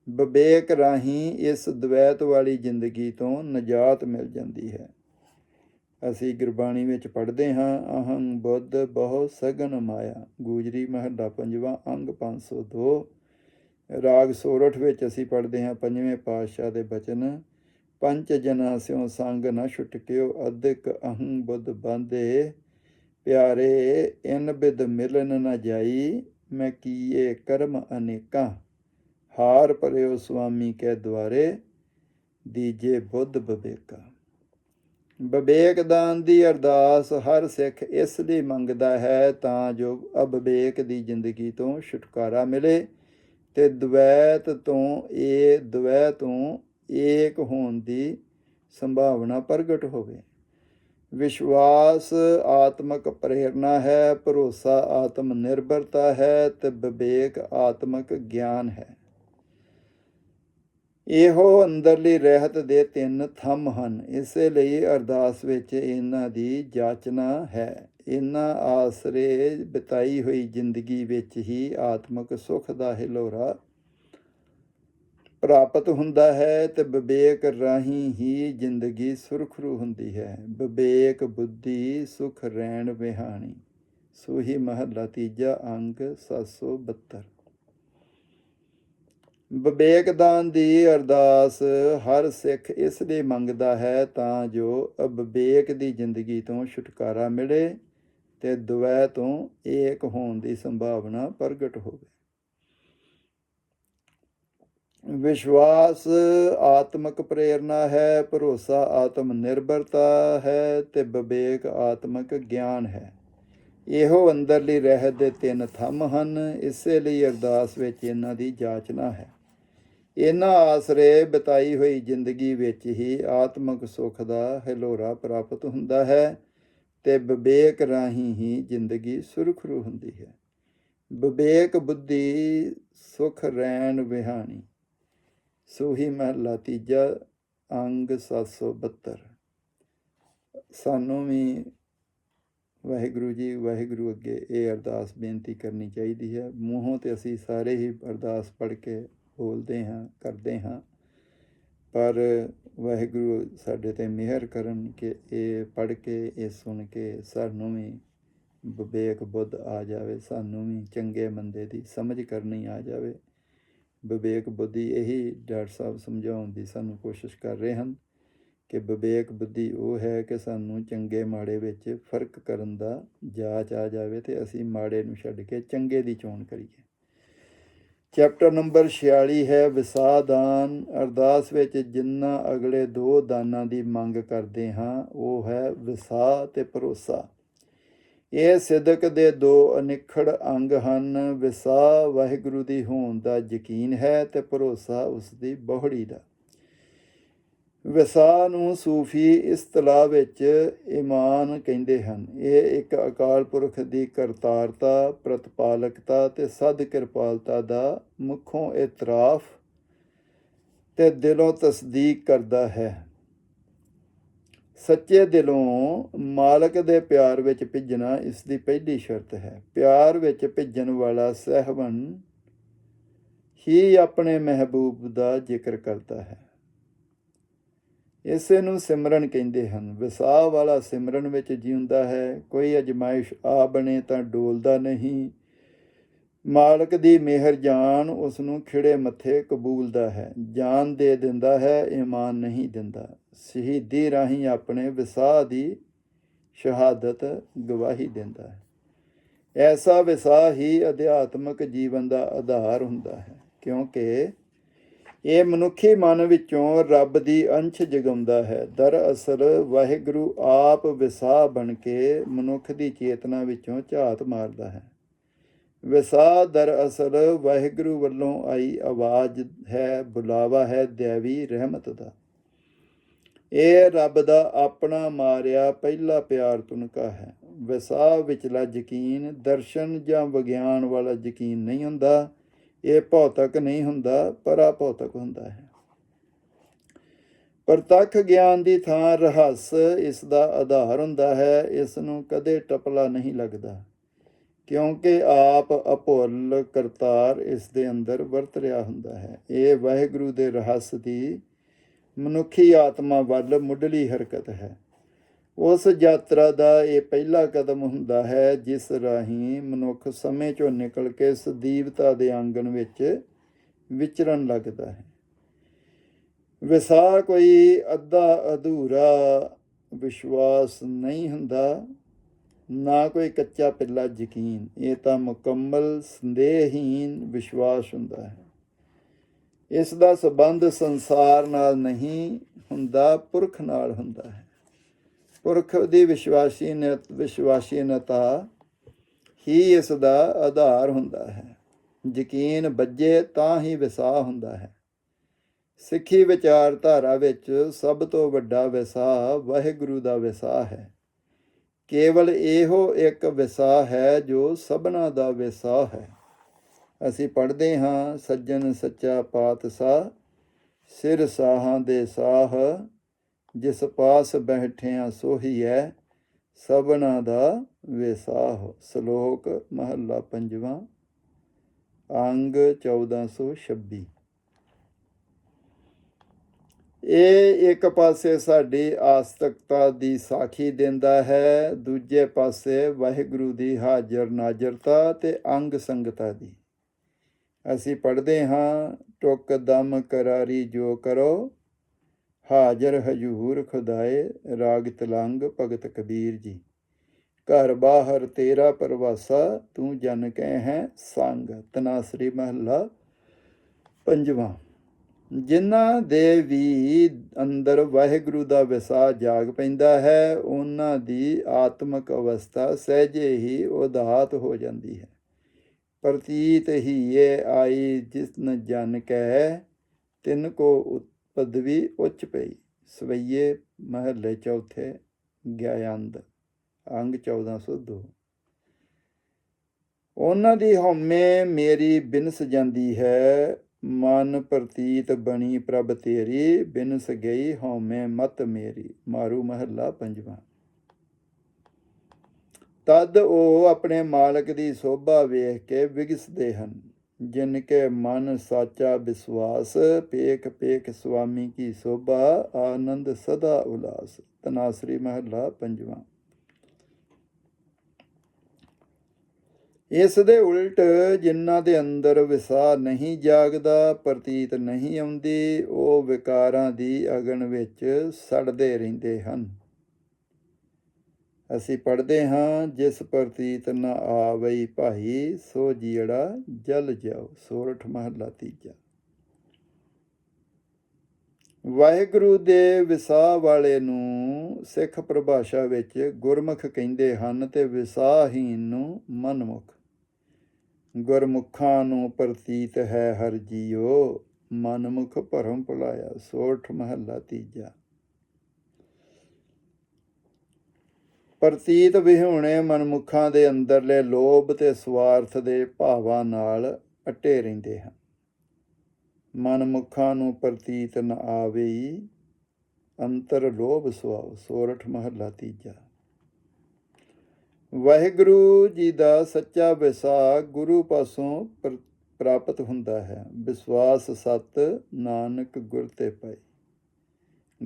ਵਿਵੇਕ ਰਾਹੀਂ ਇਸ ਦਵੈਤ ਵਾਲੀ ਜ਼ਿੰਦਗੀ ਤੋਂ ਨਜਾਤ ਮਿਲ ਜਾਂਦੀ ਹੈ। ਅਸੀਂ ਗੁਰਬਾਣੀ ਵਿੱਚ ਪੜ੍ਹਦੇ ਹਾਂ, ਅਹੰ ਬੁੱਧ ਬਹੁ ਸਗਨ ਮਾਇਆ। ਗੂਜਰੀ ਮਹੱਲਾ ਪੰਜਵਾਂ, ਅੰਗ 502 ਰਾਗ ਸੋਰਠ ਵਿੱਚ ਅਸੀਂ ਪੜ੍ਹਦੇ ਹਾਂ, ਪੰਜਵੇਂ ਪਾਤਸ਼ਾਹ ਦੇ ਬਚਨ ਪੰਚ ਜਨਾ ਸਿਉ ਸੰਗ ਨ ਛੁਟਕਿਓ ਅਧਿਕ ਅਹੰ ਬੁੱਧ ਬੰਦੇ ਪਿਆਰੇ, ਇਨ ਬਿਦ ਮਿਲਨ ਨ ਜਾਈ, ਮੈਂ ਕੀਏ ਕਰਮ ਅਨੇਕਾਂ। ਹਾਰ ਪਰਿਓ ਸੁਆਮੀ ਕੇ ਦੁਆਰੇ, ਦੀਜੇ ਬੁੱਧ ਬਵੇਕਾ। ਵਿਵੇਕ ਦਾਨ ਦੀ ਅਰਦਾਸ ਹਰ ਸਿੱਖ ਇਸ ਲਈ ਮੰਗਦਾ ਹੈ, ਤਾਂ ਜੋ ਅਵਿਵੇਕ ਦੀ ਜ਼ਿੰਦਗੀ ਤੋਂ ਛੁਟਕਾਰਾ ਮਿਲੇ। ਤੇ ਦਵੈਤ ਤੋਂ, ਇਹ ਦਵੈ ਤੋਂ ਏਕ ਹੋਣ ਦੀ ਸੰਭਾਵਨਾ ਪ੍ਰਗਟ ਹੋਵੇ। ਵਿਸ਼ਵਾਸ ਆਤਮਕ ਪ੍ਰੇਰਣਾ ਹੈ, ਭਰੋਸਾ ਆਤਮ ਨਿਰਭਰਤਾ ਹੈ, ਤੇ ਵਿਵੇਕ ਆਤਮਕ ਗਿਆਨ ਹੈ। ਇਹੋ ਅੰਦਰਲੀ ਰਹਿਤ ਦੇ ਤਿੰਨ ਥੰਮ ਹਨ। ਇਸੇ ਲਈ ਅਰਦਾਸ ਵਿੱਚ ਇਹਨਾਂ ਦੀ ਜਾਚਨਾ ਹੈ। ਇਹਨਾਂ ਆਸਰੇ ਬਿਤਾਈ ਹੋਈ ਜ਼ਿੰਦਗੀ ਵਿੱਚ ਹੀ ਆਤਮਕ ਸੁਖ ਦਾ ਹਿਲੋਰਾ ਪ੍ਰਾਪਤ ਹੁੰਦਾ ਹੈ ਤੇ ਵਿਵੇਕ ਰਾਹੀਂ ਹੀ ਜ਼ਿੰਦਗੀ ਸੁਰਖਰੂ ਹੁੰਦੀ ਹੈ। ਵਿਵੇਕ ਬੁੱਧੀ ਸੁਖ ਰਹਿਣ ਵਿਹਾਣੀ। ਸੋਹੀ ਮਹੱਲਾ ਤੀਜਾ ਅੰਗ 772 ਵਿਵੇਕ ਦਾਨ ਦੀ ਅਰਦਾਸ ਹਰ ਸਿੱਖ ਇਸ ਲਈ ਮੰਗਦਾ ਹੈ ਤਾਂ ਜੋ ਅਵਿਵੇਕ ਦੀ ਜ਼ਿੰਦਗੀ ਤੋਂ ਛੁਟਕਾਰਾ ਮਿਲੇ ਤੇ ਦੁਵੈ ਤੋਂ ਏਕ ਹੋਣ ਦੀ ਸੰਭਾਵਨਾ ਪ੍ਰਗਟ ਹੋਵੇ। ਵਿਸ਼ਵਾਸ ਆਤਮਕ ਪ੍ਰੇਰਣਾ ਹੈ, ਭਰੋਸਾ ਆਤਮ ਨਿਰਭਰਤਾ ਹੈ ਤੇ ਵਿਵੇਕ ਆਤਮਕ ਗਿਆਨ ਹੈ। ਇਹੋ ਅੰਦਰਲੀ ਰਹਿਤ ਦੇ ਤਿੰਨ ਥੰਮ ਹਨ, ਇਸੇ ਲਈ ਅਰਦਾਸ ਵਿੱਚ ਇਹਨਾਂ ਦੀ ਜਾਚਨਾ ਹੈ। ਇਹਨਾਂ ਆਸਰੇ ਬਿਤਾਈ ਹੋਈ ਜ਼ਿੰਦਗੀ ਵਿੱਚ ਹੀ ਆਤਮਕ ਸੁਖ ਦਾ ਹਿਲੋਰਾ ਪ੍ਰਾਪਤ ਹੁੰਦਾ ਹੈ ਤੇ ਵਿਵੇਕ ਰਾਹੀਂ ਹੀ ਜ਼ਿੰਦਗੀ ਸੁਰਖਰੂ ਹੁੰਦੀ ਹੈ। ਵਿਵੇਕ ਬੁੱਧੀ, ਸੁਖ ਰਹਿਣ ਵਿਹਾਣੀ। ਸੋਹੀ ਮਹਲਾ ਤੀਜਾ, ਅੰਗ 772 ਸਾਨੂੰ ਵੀ ਵਾਹਿਗੁਰੂ ਜੀ, ਵਾਹਿਗੁਰੂ ਅੱਗੇ ਇਹ ਅਰਦਾਸ ਬੇਨਤੀ ਕਰਨੀ ਚਾਹੀਦੀ ਹੈ। ਮੂੰਹੋਂ ਤੇ ਅਸੀਂ ਸਾਰੇ ਹੀ ਅਰਦਾਸ ਪੜ੍ਹ ਕੇ ਬੋਲਦੇ ਹਾਂ, ਕਰਦੇ ਹਾਂ। ਪਰ ਵਾਹਿਗੁਰੂ ਸਾਡੇ ਤੇ ਮਿਹਰ ਕਰਨ ਕਿ ਇਹ ਪੜ੍ਹ ਕੇ, ਇਹ ਸੁਣ ਕੇ ਸਾਨੂੰ ਵੀ ਵਿਵੇਕ ਬੁੱਧ ਆ ਜਾਵੇ, ਸਾਨੂੰ ਵੀ ਚੰਗੇ ਮੰਦੇ ਦੀ ਸਮਝ ਕਰਨੀ ਆ ਜਾਵੇ। ਵਿਵੇਕ ਬੁੱਧੀ ਇਹੀ ਡਾਕਟਰ ਸਾਹਿਬ ਸਮਝਾਉਣ ਦੀ ਸਾਨੂੰ ਕੋਸ਼ਿਸ਼ ਕਰ ਰਹੇ ਹਨ ਕਿ ਵਿਵੇਕ ਬੁੱਧੀ ਉਹ ਹੈ ਕਿ ਸਾਨੂੰ ਚੰਗੇ ਮਾੜੇ ਵਿੱਚ ਫ਼ਰਕ ਕਰਨ ਦਾ ਜਾਚ ਆ ਜਾਵੇ ਤੇ ਅਸੀਂ ਮਾੜੇ ਨੂੰ ਛੱਡ ਕੇ ਚੰਗੇ ਦੀ ਚੋਣ ਕਰੀਏ। ਚੈਪਟਰ ਨੰਬਰ 46 ਹੈ, ਵਿਸਾਦਾਨ ਅਰਦਾਸ ਵਿੱਚ ਜਿੰਨਾ ਅਗਲੇ ਦੋ ਦਾਨਾਂ ਦੀ ਮੰਗ ਕਰਦੇ ਹਾਂ, ਉਹ ਹੈ ਵਿਸਾ ਤੇ ਭਰੋਸਾ। ਇਹ ਸਿਦਕ ਦੇ ਦੋ ਅਨਿਖੜ ਅੰਗ ਹਨ। ਵਿਸਾ ਵਾਹਿਗੁਰੂ ਦੀ ਹੋਣ ਦਾ ਯਕੀਨ ਹੈ ਤੇ ਭਰੋਸਾ ਉਸ ਦੀ ਬਹੁੜੀ ਦਾ। ਵਿਸਾ ਨੂੰ ਸੂਫੀ ਇਸਤਲਾਹ ਵਿੱਚ ਈਮਾਨ ਕਹਿੰਦੇ ਹਨ। ਇਹ ਇੱਕ ਅਕਾਲ ਪੁਰਖ ਦੀ ਕਰਤਾਰਤਾ, ਪ੍ਰਤਪਾਲਕਤਾ ਤੇ ਸਦ ਕਿਰਪਾਲਤਾ ਦਾ ਮੁੱਖੋਂ ਇਤਰਾਫ ਤੇ ਦਿਲੋਂ ਤਸਦੀਕ ਕਰਦਾ ਹੈ। ਸੱਚੇ ਦਿਲੋਂ ਮਾਲਕ ਦੇ ਪਿਆਰ ਵਿੱਚ ਭਿੱਜਣਾ ਇਸ ਦੀ ਪਹਿਲੀ ਸ਼ਰਤ ਹੈ। ਪਿਆਰ ਵਿੱਚ ਭਿੱਜਣ ਵਾਲਾ ਸਹਿਵਨ ਹੀ ਆਪਣੇ ਮਹਿਬੂਬ ਦਾ ਜ਼ਿਕਰ ਕਰਦਾ ਹੈ। ਇਸੇ ਨੂੰ ਸਿਮਰਨ ਕਹਿੰਦੇ ਹਨ। ਵਿਸਾਹ ਵਾਲਾ ਸਿਮਰਨ ਵਿੱਚ ਜਿਉਂਦਾ ਹੈ। ਕੋਈ ਅਜਮਾਇਸ਼ ਆ ਬਣੇ ਤਾਂ ਡੋਲਦਾ ਨਹੀਂ। ਮਾਲਕ ਦੀ ਮਿਹਰ ਜਾਨ ਉਸ ਨੂੰ ਖਿੜੇ ਮੱਥੇ ਕਬੂਲਦਾ ਹੈ। ਜਾਨ ਦੇ ਦਿੰਦਾ ਹੈ, ਈਮਾਨ ਨਹੀਂ ਦਿੰਦਾ। ਸ਼ਹੀਦੀ ਰਾਹੀਂ ਆਪਣੇ ਵਿਸਾਹ ਦੀ ਸ਼ਹਾਦਤ ਗਵਾਹੀ ਦਿੰਦਾ ਹੈ। ਐਸਾ ਵਿਸਾਹ ਹੀ ਅਧਿਆਤਮਕ ਜੀਵਨ ਦਾ ਆਧਾਰ ਹੁੰਦਾ ਹੈ, ਕਿਉਂਕਿ ਇਹ ਮਨੁੱਖੀ ਮਨ ਵਿੱਚੋਂ ਰੱਬ ਦੀ ਅੰਸ਼ ਜਗਾਉਂਦਾ ਹੈ। ਦਰਅਸਲ, ਵਾਹਿਗੁਰੂ ਆਪ ਵਿਸਾਹ ਬਣ ਕੇ ਮਨੁੱਖ ਦੀ ਚੇਤਨਾ ਵਿੱਚੋਂ ਝਾਤ ਮਾਰਦਾ ਹੈ। ਵਿਸਾਹ ਦਰਅਸਲ ਵਾਹਿਗੁਰੂ ਵੱਲੋਂ ਆਈ ਆਵਾਜ਼ ਹੈ, ਬੁਲਾਵਾ ਹੈ ਦੇਵੀ ਰਹਿਮਤ ਦਾ। ਇਹ ਰੱਬ ਦਾ ਆਪਣਾ ਮਾਰਿਆ ਪਹਿਲਾ ਪਿਆਰ ਤੁਨਕਾ ਹੈ। ਵਿਸਾਹ ਵਿਚਲਾ ਯਕੀਨ, ਦਰਸ਼ਨ ਜਾਂ ਵਿਗਿਆਨ ਵਾਲਾ ਯਕੀਨ ਨਹੀਂ ਹੁੰਦਾ। ਇਹ ਭੌਤਿਕ ਨਹੀਂ ਹੁੰਦਾ, ਪਰ ਭੌਤਿਕ ਹੁੰਦਾ ਹੈ। ਪ੍ਰਤੱਖ ਗਿਆਨ ਦੀ ਥਾਂ ਰਹੱਸ ਇਸ ਦਾ ਆਧਾਰ ਹੁੰਦਾ ਹੈ, ਇਸ ਨੂੰ ਕਦੇ ਟਪਲਾ ਨਹੀਂ ਲੱਗਦਾ। ਕਿਉਂਕਿ ਆਪ ਅਭੁੱਲ ਕਰਤਾਰ ਇਸ ਦੇ ਅੰਦਰ ਵਰਤ ਰਿਹਾ ਹੁੰਦਾ ਹੈ। ਇਹ ਵਾਹਿਗੁਰੂ ਦੇ ਰਹੱਸ ਦੀ ਮਨੁੱਖੀ ਆਤਮਾ ਵੱਲ ਮੁੱਢਲੀ ਹਰਕਤ ਹੈ। ਉਸ ਯਾਤਰਾ ਦਾ ਇਹ ਪਹਿਲਾ ਕਦਮ ਹੁੰਦਾ ਹੈ ਜਿਸ ਰਾਹੀਂ ਮਨੁੱਖ ਸਮੇਂ ਚੋਂ ਨਿਕਲ ਕੇ ਸਦੀਵਤਾ ਦੇ ਆਂਗਣ ਵਿੱਚ ਵਿਚਰਨ ਲੱਗਦਾ ਹੈ। ਵਿਸਾਹ ਕੋਈ ਅੱਧਾ ਅਧੂਰਾ ਵਿਸ਼ਵਾਸ ਨਹੀਂ ਹੁੰਦਾ। ਨਾ ਕੋਈ ਕੱਚਾ ਪਿੱਲਾ ਯਕੀਨ, ਇਹ ਤਾਂ ਮੁਕੰਮਲ ਸੰਦੇਹਹੀਨ ਵਿਸ਼ਵਾਸ ਹੁੰਦਾ ਹੈ। ਇਸ ਦਾ ਸਬੰਧ ਸੰਸਾਰ ਨਾਲ ਨਹੀਂ ਹੁੰਦਾ, ਪੁਰਖ ਨਾਲ ਹੁੰਦਾ ਹੈ। ਪੁਰਖ ਦੀ ਵਿਸ਼ਵਾਸੀ ਵਿਸ਼ਵਾਸੀਨਤਾ ਹੀ ਇਸ ਦਾ ਆਧਾਰ ਹੁੰਦਾ ਹੈ। ਯਕੀਨ ਬੱਜੇ ਤਾਂ ਹੀ ਵਿਸਾਹ ਹੁੰਦਾ ਹੈ। ਸਿੱਖੀ ਵਿਚਾਰਧਾਰਾ ਵਿੱਚ ਸਭ ਤੋਂ ਵੱਡਾ ਵਿਸਾਹ ਵਾਹਿਗੁਰੂ ਦਾ ਵਿਸਾਹ ਹੈ। ਕੇਵਲ ਇਹੋ ਇੱਕ ਵਿਸਾ ਹੈ ਜੋ ਸਭਨਾ ਦਾ ਵਿਸਾ ਹੈ। ਅਸੀਂ ਪੜ੍ਹਦੇ ਹਾਂ, ਸੱਜਣ ਸੱਚਾ ਪਾਤਸ਼ਾਹ, ਸਿਰ ਸਾਹਾਂ ਦੇ ਸਾਹ, ਜਿਸ ਪਾਸ ਬੈਠਿਆਂ ਸੋਹੀ ਹੈ ਸਭਨਾ ਦਾ ਵਿਸਾਹ। ਸ਼ਲੋਕ ਮਹੱਲਾ ਪੰਜਵਾਂ, ਅੰਗ 1426 ਇਹ ਇੱਕ ਪਾਸੇ ਸਾਡੀ ਆਸਤਕਤਾ ਦੀ ਸਾਖੀ ਦਿੰਦਾ ਹੈ, ਦੂਜੇ ਪਾਸੇ ਵਾਹਿਗੁਰੂ ਦੀ ਹਾਜ਼ਰ ਨਾਜ਼ਰਤਾ ਤੇ ਅੰਗ ਸੰਗਤਾ ਦੀ। ਅਸੀਂ ਪੜ੍ਹਦੇ ਹਾਂ, ਟੁਕ ਦਮ ਕਰਾਰੀ ਜੋ ਕਰੋ, ਹਾਜ਼ਰ ਹਜੂਰ ਖੁਦਾਏ, ਰਾਗ ਤਲੰਗ ਭਗਤ ਕਬੀਰ ਜੀ। ਘਰ ਬਾਹਰ ਤੇਰਾ ਪਰਵਾਸਾ, ਤੂੰ ਜਨ ਕਹਿ ਹੈ, ਸੰਗ ਤਨਾਸਰੀ ਮਹੱਲਾ, ਪੰਜਵਾਂ। ਜਿਨ੍ਹਾਂ ਦੇ ਵੀ ਅੰਦਰ ਵਾਹਿਗੁਰੂ ਦਾ ਵਿਸਾ ਜਾਗ ਪੈਂਦਾ ਹੈ, ਉਹਨਾਂ ਦੀ ਆਤਮਿਕ ਅਵਸਥਾ ਸਹਿਜੇ ਹੀ ਉਦਾਤ ਹੋ ਜਾਂਦੀ ਹੈ। ਪ੍ਰਤੀਤ ਹੀ ਇਹ ਆਈ ਜਿਸਨ ਜਨ ਕੈ ਤਿੰਨ ਕੋ ਪਦਵੀ ਉੱਚ ਪਈ। ਸਵਈਏ ਮਹੱਲੇ ਚੌਥੇ ਗਿਆਨੰਦ ਅੰਗ 1402 ਉਹਨਾਂ ਦੀ ਹਉਮੈ ਮੇਰੀ ਬਿਨਸ ਜਾਂਦੀ ਹੈ ਮਨ ਪ੍ਰਤੀਤ ਬਣੀ ਪ੍ਰਭ ਤੇਰੀ ਬਿਨਸ ਗਈ ਹਉਮੈ ਮਤ ਮੇਰੀ। ਮਾਰੂ ਮਹੱਲਾ ਪੰਜਵਾਂ। ਤਦ ਉਹ ਆਪਣੇ ਮਾਲਕ ਦੀ ਸੋਭਾ ਵੇਖ ਕੇ ਵਿਗਸਦੇ ਹਨ, ਜਿਨ ਕੇ ਮਨ ਸਾਚਾ ਵਿਸ਼ਵਾਸ, ਪੇਖ ਪੇਖ ਸੁਆਮੀ ਕੀ ਸੋਭਾ, ਆਨੰਦ ਸਦਾ ਉਲਾਸ। ਤਨਾਸਰੀ ਮਹੱਲਾ ਪੰਜਵਾਂ। ਇਸ ਦੇ ਉਲਟ ਜਿਨ੍ਹਾਂ ਦੇ ਅੰਦਰ ਵਿਸਾਹ ਨਹੀਂ ਜਾਗਦਾ, ਪ੍ਰਤੀਤ ਨਹੀਂ ਆਉਂਦੀ, ਉਹ ਵਿਕਾਰਾਂ ਦੀ ਅਗਨ ਵਿੱਚ ਸੜਦੇ ਰਹਿੰਦੇ ਹਨ। ਅਸੀਂ ਪੜ੍ਹਦੇ ਹਾਂ, ਜਿਸ ਪ੍ਰਤੀਤ ਨ ਆਵਈ ਭਾਈ, ਸੋ ਜੀੜਾ ਜਲ ਜਾਓ ਸੋਰਠ ਮਹੱਲਾ ਤੀਜਾ। ਵਾਹਿਗੁਰੂ ਦੇ ਵਿਸਾਹ ਵਾਲੇ ਨੂੰ ਸਿੱਖ ਪਰਿਭਾਸ਼ਾ ਵਿੱਚ ਗੁਰਮੁਖ ਕਹਿੰਦੇ ਹਨ ਤੇ ਵਿਸਾਹਹੀਨ ਨੂੰ ਮਨਮੁਖ। ਗੁਰਮੁਖਾਂ ਨੂੰ ਪ੍ਰਤੀਤ ਹੈ ਹਰ ਜੀਓ ਮਨਮੁਖ ਭਰਮ ਭੁਲਾਇਆ ਸੋਰਠ ਮਹੱਲਾ ਤੀਜਾ। ਪ੍ਰਤੀਤ ਵਿਹੂਣੇ ਮਨਮੁਖਾਂ ਦੇ ਅੰਦਰਲੇ ਲੋਭ ਤੇ ਸਵਾਰਥ ਦੇ ਭਾਵਾਂ ਨਾਲ ਅਟੇ ਰਹਿੰਦੇ ਹਨ। ਮਨਮੁਖਾਂ ਨੂੰ ਪ੍ਰਤੀਤ ਨ ਆਵੇ ਅੰਤਰ ਲੋਭ ਸੁਆਵ ਸੋਰਠ ਮਹੱਲਾ ਤੀਜਾ। ਵਾਹਿਗੁਰੂ ਜੀ ਦਾ ਸੱਚਾ ਵਿਸਾਹ ਗੁਰੂ ਪਾਸੋਂ ਪ੍ਰਾਪਤ ਹੁੰਦਾ ਹੈ। ਵਿਸ਼ਵਾਸ ਸਤ, ਨਾਨਕ ਗੁਰ ਤੇ ਪਈ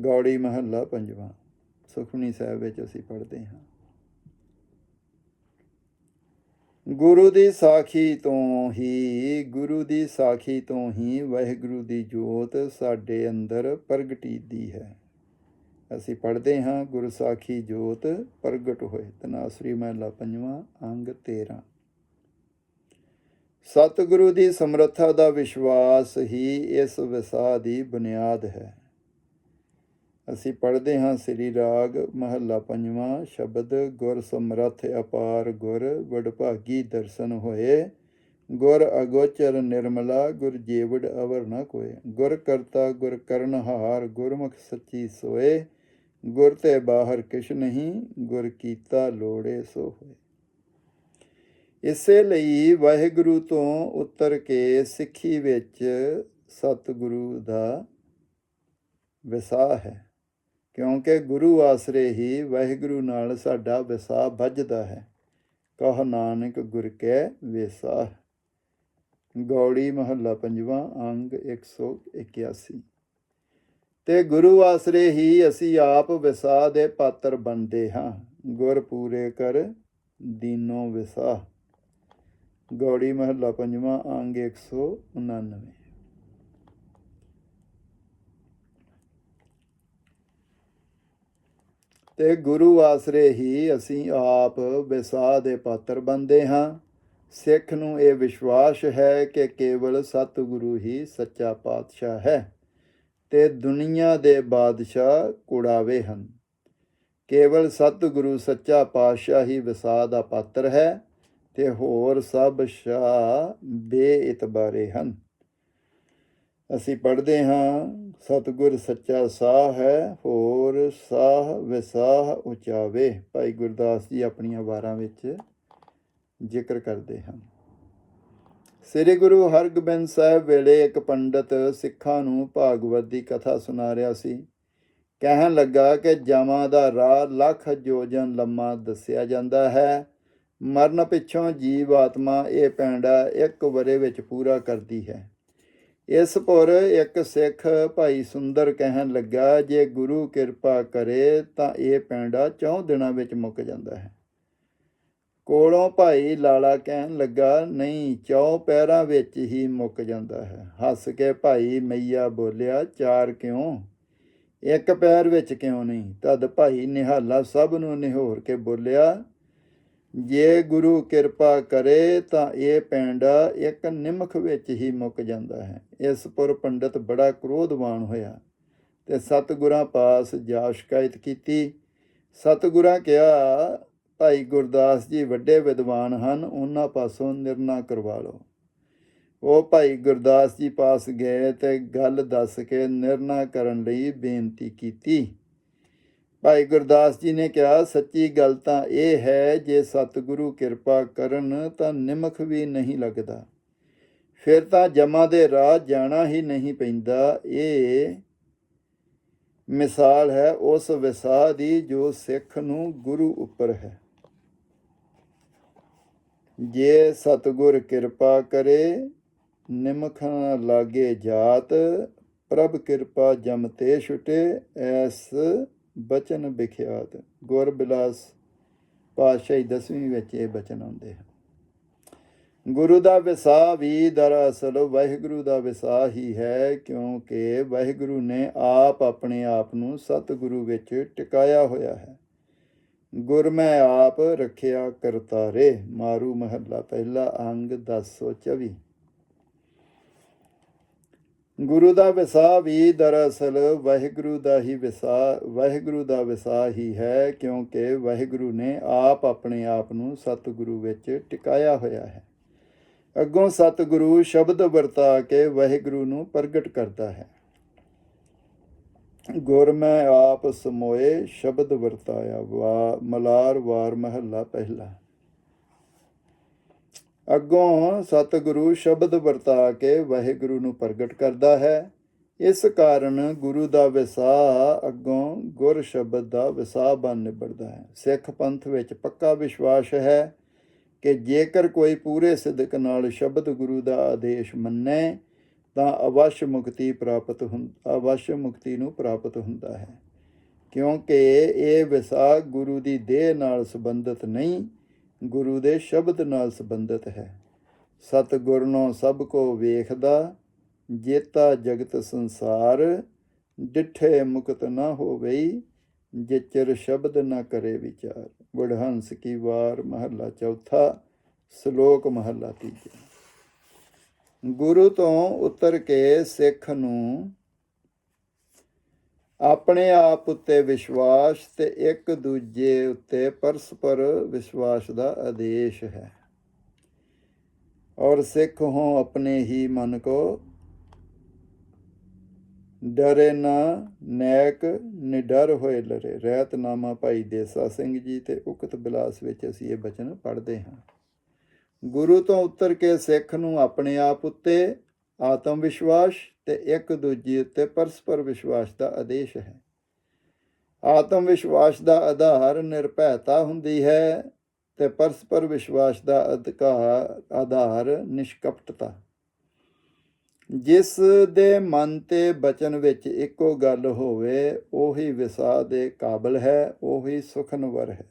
ਗੌੜੀ ਮਹੱਲਾ ਪੰਜਵਾਂ। ਸੁਖਮਨੀ ਸਾਹਿਬ ਵਿੱਚ ਅਸੀਂ ਪੜ੍ਹਦੇ ਹਾਂ। ਗੁਰੂ ਦੀ ਸਾਖੀ ਤੋਂ ਹੀ, ਗੁਰੂ ਦੀ ਸਾਖੀ ਤੋਂ ਹੀ ਵਾਹਿਗੁਰੂ ਦੀ ਜੋਤ ਸਾਡੇ ਅੰਦਰ ਪ੍ਰਗਟੀਦੀ ਹੈ। ਅਸੀਂ ਪੜ੍ਹਦੇ ਹਾਂ ਗੁਰੂ ਸਾਖੀ ਜੋਤ ਪ੍ਰਗਟ ਹੋਏ। ਤਨਾਸਰੀ ਮਹਲਾ ਪੰਜਵਾਂ, ਅੰਗ 13 ਸਤਿਗੁਰੂ ਦੀ ਸਮਰੱਥਾ ਦਾ ਵਿਸ਼ਵਾਸ ਹੀ ਇਸ ਵਿਸਾ ਦੀ ਬੁਨਿਆਦ ਹੈ। ਅਸੀਂ ਪੜ੍ਹਦੇ ਹਾਂ ਸ੍ਰੀ ਰਾਗ ਮਹੱਲਾ ਪੰਜਵਾਂ, ਸ਼ਬਦ ਗੁਰ ਸਮਰੱਥ ਅਪਾਰ ਗੁਰ ਵਡਭਾਗੀ ਦਰਸ਼ਨ ਹੋਏ। ਗੁਰ ਅਗੋਚਰ ਨਿਰਮਲਾ, ਗੁਰ ਜੀਵੜ ਅਵਰ ਨ ਕੋਏ। ਗੁਰ ਕਰਤਾ ਗੁਰ ਕਰਨਹਾਰ ਗੁਰਮੁਖ ਸੱਚੀ ਸੋਏ। ਗੁਰ ਤੇ ਬਾਹਰ ਕਿਛ ਨਹੀਂ, ਗੁਰ ਕੀਤਾ ਲੋੜੇ ਸੋ ਹੋਏ। ਇਸੇ ਲਈ ਵਾਹਿਗੁਰੂ ਤੋਂ ਉਤਰ ਕੇ ਸਿੱਖੀ ਵਿੱਚ ਸਤਿਗੁਰੂ ਦਾ ਵਿਸਾਹ ਹੈ, ਕਿਉਂਕਿ ਗੁਰੂ ਆਸਰੇ ਹੀ ਵਾਹਿਗੁਰੂ ਨਾਲ ਸਾਡਾ ਵਿਸਾਹ ਵੱਜਦਾ ਹੈ। ਕਹ ਨਾਨਕ ਗੁਰ ਕੈ ਵਿਸਾਹ ਗੌੜੀ ਮਹੱਲਾ ਪੰਜਵਾਂ, ਅੰਗ 181 ਤੇ ਗੁਰੂ ਆਸਰੇ ਹੀ ਅਸੀਂ ਆਪ ਵਿਸਾਹ ਦੇ ਪਾਤਰ ਬਣਦੇ ਹਾਂ। ਗੁਰ ਪੂਰੇ ਕਰ ਦੀਨੋ ਵਿਸਾਹ ਗੌੜੀ ਮਹੱਲਾ ਪੰਜਵਾਂ, ਅੰਗ 199 ਤੇ ਗੁਰੂ ਆਸਰੇ ਹੀ ਅਸੀਂ ਆਪ ਵਿਸਾਹ ਦੇ ਪਾਤਰ ਬਣਦੇ ਹਾਂ। ਸਿੱਖ ਨੂੰ ਇਹ ਵਿਸ਼ਵਾਸ ਹੈ ਕਿ ਕੇਵਲ ਸਤਿਗੁਰੂ ਹੀ ਸੱਚਾ ਪਾਤਸ਼ਾਹ ਹੈ। ਤੇ ਦੁਨੀਆ ਦੇ ਬਾਦਸ਼ਾਹ ਕੁੜਾਵੇ ਹਨ। ਕੇਵਲ ਸਤਿਗੁਰੂ ਸੱਚਾ ਪਾਤਸ਼ਾਹ ਹੀ ਵਿਸਾ ਦਾ ਪਾਤਰ ਹੈ ਤੇ ਹੋਰ ਸਭ ਸ਼ਾਹ ਬੇਇਤਬਾਰੇ ਹਨ। ਅਸੀਂ ਪੜ੍ਹਦੇ ਹਾਂ, ਸਤਿਗੁਰ ਸੱਚਾ ਸਾਹ ਹੈ, ਹੋਰ ਸਾਹ ਵਿਸਾਹ ਉਚਾਵੇ। ਭਾਈ ਗੁਰਦਾਸ ਜੀ ਆਪਣੀਆਂ ਵਾਰਾਂ ਵਿੱਚ ਜ਼ਿਕਰ ਕਰਦੇ ਹਨ। ਸ੍ਰੀ ਗੁਰੂ ਹਰਗੋਬਿੰਦ ਸਾਹਿਬ ਵੇਲੇ ਇੱਕ ਪੰਡਤ ਸਿੱਖਾਂ ਨੂੰ ਭਾਗਵਤ ਦੀ ਕਥਾ ਸੁਣਾ ਰਿਹਾ ਸੀ। ਕਹਿਣ ਲੱਗਾ ਕਿ ਜਮਾਂ ਦਾ ਰਾਹ ਲੱਖ ਯੋਜਨ ਲੰਮਾ ਦੱਸਿਆ ਜਾਂਦਾ ਹੈ। ਮਰਨ ਪਿੱਛੋਂ ਜੀਵ ਆਤਮਾ ਇਹ ਪੈਂਡਾ ਇੱਕ ਵਰੇ ਵਿੱਚ ਪੂਰਾ ਕਰਦੀ ਹੈ। ਇਸ ਪੁਰ ਇੱਕ ਸਿੱਖ ਭਾਈ ਸੁੰਦਰ ਕਹਿਣ ਲੱਗਾ, ਜੇ ਗੁਰੂ ਕਿਰਪਾ ਕਰੇ ਤਾਂ ਇਹ ਪੈਂਡਾ ਚੌਂ ਦਿਨਾਂ ਵਿੱਚ ਮੁੱਕ ਜਾਂਦਾ ਹੈ। ਕੋਲੋਂ ਭਾਈ ਲਾਲਾ ਕਹਿਣ ਲੱਗਾ, ਨਹੀਂ, ਚੌ ਪੈਰਾਂ ਵਿੱਚ ਹੀ ਮੁੱਕ ਜਾਂਦਾ ਹੈ। ਹੱਸ ਕੇ ਭਾਈ ਮਈਆ ਬੋਲਿਆ, ਚਾਰ ਕਿਉਂ? ਇੱਕ ਪੈਰ ਵਿੱਚ ਕਿਉਂ ਨਹੀਂ? ਤਦ ਭਾਈ ਨਿਹਾਲਾ ਸਭ ਨੂੰ ਨਿਹੋਰ ਕੇ ਬੋਲਿਆ, ਜੇ ਗੁਰੂ ਕਿਰਪਾ ਕਰੇ ਤਾਂ ਇਹ ਪੈਂਡਾ ਇੱਕ ਨਿਮਖ ਵਿੱਚ ਹੀ ਮੁੱਕ ਜਾਂਦਾ ਹੈ। ਇਸ ਪਰ ਪੰਡਤ ਬੜਾ ਕ੍ਰੋਧਵਾਨ ਹੋਇਆ ਤੇ ਸਤਿਗੁਰਾਂ ਪਾਸ ਜਾ ਸ਼ਿਕਾਇਤ ਕੀਤੀ। ਸਤਿਗੁਰਾਂ ਕਿਹਾ ਭਾਈ ਗੁਰਦਾਸ ਜੀ ਵੱਡੇ ਵਿਦਵਾਨ ਹਨ, ਉਹਨਾਂ ਪਾਸੋਂ ਨਿਰਣਾ ਕਰਵਾ ਲਓ। ਉਹ ਭਾਈ ਗੁਰਦਾਸ ਜੀ ਪਾਸ ਗਏ ਤੇ ਗੱਲ ਦੱਸ ਕੇ ਨਿਰਣਾ ਕਰਨ ਲਈ ਬੇਨਤੀ ਕੀਤੀ। ਭਾਈ ਗੁਰਦਾਸ ਜੀ ਨੇ ਕਿਹਾ, ਸੱਚੀ ਗੱਲ ਤਾਂ ਇਹ ਹੈ, ਜੇ ਸਤਿਗੁਰੂ ਕਿਰਪਾ ਕਰਨ ਤਾਂ ਨਿਮਖ ਵੀ ਨਹੀਂ ਲੱਗਦਾ। ਫਿਰ ਤਾਂ ਜਮਾ ਦੇ ਰਾਹ ਜਾਣਾ ਹੀ ਨਹੀਂ ਪੈਂਦਾ। ਇਹ ਮਿਸਾਲ ਹੈ, ਉਸ ਵਿਸਾਹ ਦੀ ਜੋ ਸਿੱਖ ਨੂੰ ਗੁਰੂ ਉੱਪਰ ਹੈ। ਜੇ ਸਤਿਗੁਰ ਕਿਰਪਾ ਕਰੇ ਨਿਮਖ ਲਾਗੇ ਜਾਤ, ਪ੍ਰਭ ਕਿਰਪਾ ਜਮ ਤੇ ਛੁਟੇ, ਐਸ ਬਚਨ ਵਿਖਿਆਤ। ਗੁਰ ਬਿਲਾਸ ਪਾਤਸ਼ਾਹੀ ਦਸਵੀਂ ਵਿੱਚ ਇਹ ਬਚਨ ਆਉਂਦੇ ਹਨ। ਗੁਰੂ ਦਾ ਵਿਸਾਹ ਵੀ ਦਰਅਸਲ ਵਾਹਿਗੁਰੂ ਦਾ ਵਿਸਾਹ ਹੀ ਹੈ, ਕਿਉਂਕਿ ਵਾਹਿਗੁਰੂ ਨੇ ਆਪ ਆਪਣੇ ਆਪ ਨੂੰ ਸਤਿਗੁਰੂ ਵਿੱਚ ਟਿਕਾਇਆ ਹੋਇਆ ਹੈ। ਗੁਰ ਮੈਂ ਆਪ ਰੱਖਿਆ ਕਰਤਾਰੇ ਮਾਰੂ ਮਹੱਲਾ ਪਹਿਲਾ ਅੰਗ 1024 ਗੁਰੂ ਦਾ ਵਿਸਾਹ ਵੀ ਦਰਅਸਲ ਵਾਹਿਗੁਰੂ ਦਾ ਹੀ ਵਿਸਾਹ ਵਾਹਿਗੁਰੂ ਦਾ ਵਿਸਾਹ ਹੀ ਹੈ, ਕਿਉਂਕਿ ਵਾਹਿਗੁਰੂ ਨੇ ਆਪ ਆਪਣੇ ਆਪ ਨੂੰ ਸਤਿਗੁਰੂ ਵਿੱਚ ਟਿਕਾਇਆ ਹੋਇਆ ਹੈ। ਅੱਗੋਂ ਸਤਿਗੁਰੂ ਸ਼ਬਦ ਵਰਤਾ ਕੇ ਵਾਹਿਗੁਰੂ ਨੂੰ ਪ੍ਰਗਟ ਕਰਦਾ ਹੈ। ਗੁਰ ਮੈਂ ਆਪ ਸਮੋਏ, ਸ਼ਬਦ ਵਰਤਾਇਆ ਵਾ, ਮਲਾਰ ਵਾਰ ਮਹੱਲਾ ਪਹਿਲਾ। ਅੱਗੋਂ ਸਤਿਗੁਰੂ ਸ਼ਬਦ ਵਰਤਾ ਕੇ ਵਾਹਿਗੁਰੂ ਨੂੰ ਪ੍ਰਗਟ ਕਰਦਾ ਹੈ। ਇਸ ਕਾਰਨ ਗੁਰੂ ਦਾ ਵਿਸਾਹ ਅੱਗੋਂ ਗੁਰ ਸ਼ਬਦ ਦਾ ਵਿਸਾਹ ਬਣ ਨਿਬੜਦਾ ਹੈ। ਸਿੱਖ ਪੰਥ ਵਿੱਚ ਪੱਕਾ ਵਿਸ਼ਵਾਸ ਹੈ ਕਿ ਜੇਕਰ ਕੋਈ ਪੂਰੇ ਸਿਦਕ ਨਾਲ ਸ਼ਬਦ ਗੁਰੂ ਦਾ ਆਦੇਸ਼ ਮੰਨੇ ਤਾਂ ਅਵਸ਼ ਮੁਕਤੀ ਪ੍ਰਾਪਤ ਹੁੰ, ਅਵਸ਼ ਮੁਕਤੀ ਨੂੰ ਪ੍ਰਾਪਤ ਹੁੰਦਾ ਹੈ। ਕਿਉਂਕਿ ਇਹ ਵਿਸਾਖ ਗੁਰੂ ਦੀ ਦੇਹ ਨਾਲ ਸੰਬੰਧਿਤ ਨਹੀਂ, ਗੁਰੂ ਦੇ ਸ਼ਬਦ ਨਾਲ ਸੰਬੰਧਿਤ ਹੈ। ਸਤਿਗੁਰ ਨੂੰ ਸਭ ਕੋ ਵੇਖਦਾ, ਜੇਤਾ ਜਗਤ ਸੰਸਾਰ, ਡਿਠੇ ਮੁਕਤ ਨਾ ਹੋਵੇ, ਜਿਚਰ ਸ਼ਬਦ ਨਾ ਕਰੇ ਵਿਚਾਰ। ਵਡਹੰਸ ਕੀ ਵਾਰ ਮਹੱਲਾ ਚੌਥਾ, ਸ਼ਲੋਕ ਮਹੱਲਾ ਤੀਜਾ। ਗੁਰੂ ਤੋਂ ਉਤਰ ਕੇ ਸਿੱਖ ਨੂੰ ਆਪਣੇ ਆਪ ਉੱਤੇ ਵਿਸ਼ਵਾਸ ਤੇ ਇੱਕ ਦੂਜੇ ਉੱਤੇ ਪਰਸਪਰ ਵਿਸ਼ਵਾਸ ਦਾ ਆਦੇਸ਼ ਹੈ। ਔਰ ਸਿੱਖ ਹੋ ਆਪਣੇ ਹੀ ਮਨ ਕੋ ਡਰੇ ਨਾ, ਨੈਕ, ਨਿਡਰ ਹੋਏ ਲਰੇ। ਰਹਿਤ ਨਾਮਾ ਭਾਈ ਦੇਸਾ ਸਿੰਘ ਜੀ ਤੇ ਉਕਤ ਬਿਲਾਸ ਵਿੱਚ ਅਸੀਂ ਇਹ ਬਚਨ ਪੜ੍ਹਦੇ ਹਾਂ। ਗੁਰੂ ਤੋਂ ਉੱਤਰ ਕੇ ਸਿੱਖ ਨੂੰ ਆਪਣੇ ਆਪ ਉੱਤੇ ਆਤਮ ਵਿਸ਼ਵਾਸ ਤੇ ਇੱਕ ਦੂਜੇ ਉੱਤੇ ਪਰਸਪਰ ਵਿਸ਼ਵਾਸ ਦਾ ਆਦੇਸ਼ ਹੈ। ਆਤਮ ਵਿਸ਼ਵਾਸ ਦਾ ਆਧਾਰ ਨਿਰਭੈਤਾ ਹੁੰਦੀ ਹੈ ਤੇ ਪਰਸਪਰ ਵਿਸ਼ਵਾਸ ਦਾ ਅਧਿਕਾਰ, ਆਧਾਰ ਨਿਸ਼ਕਪਟਤਾ। ਜਿਸ ਦੇ ਮਨ ਤੇ ਬਚਨ ਵਿੱਚ ਇੱਕੋ ਗੱਲ ਹੋਵੇ, ਉਹੀ ਵਿਸਾ ਦੇ ਕਾਬਲ ਹੈ, ਉਹੀ ਸੁਖਨਵਰ ਹੈ।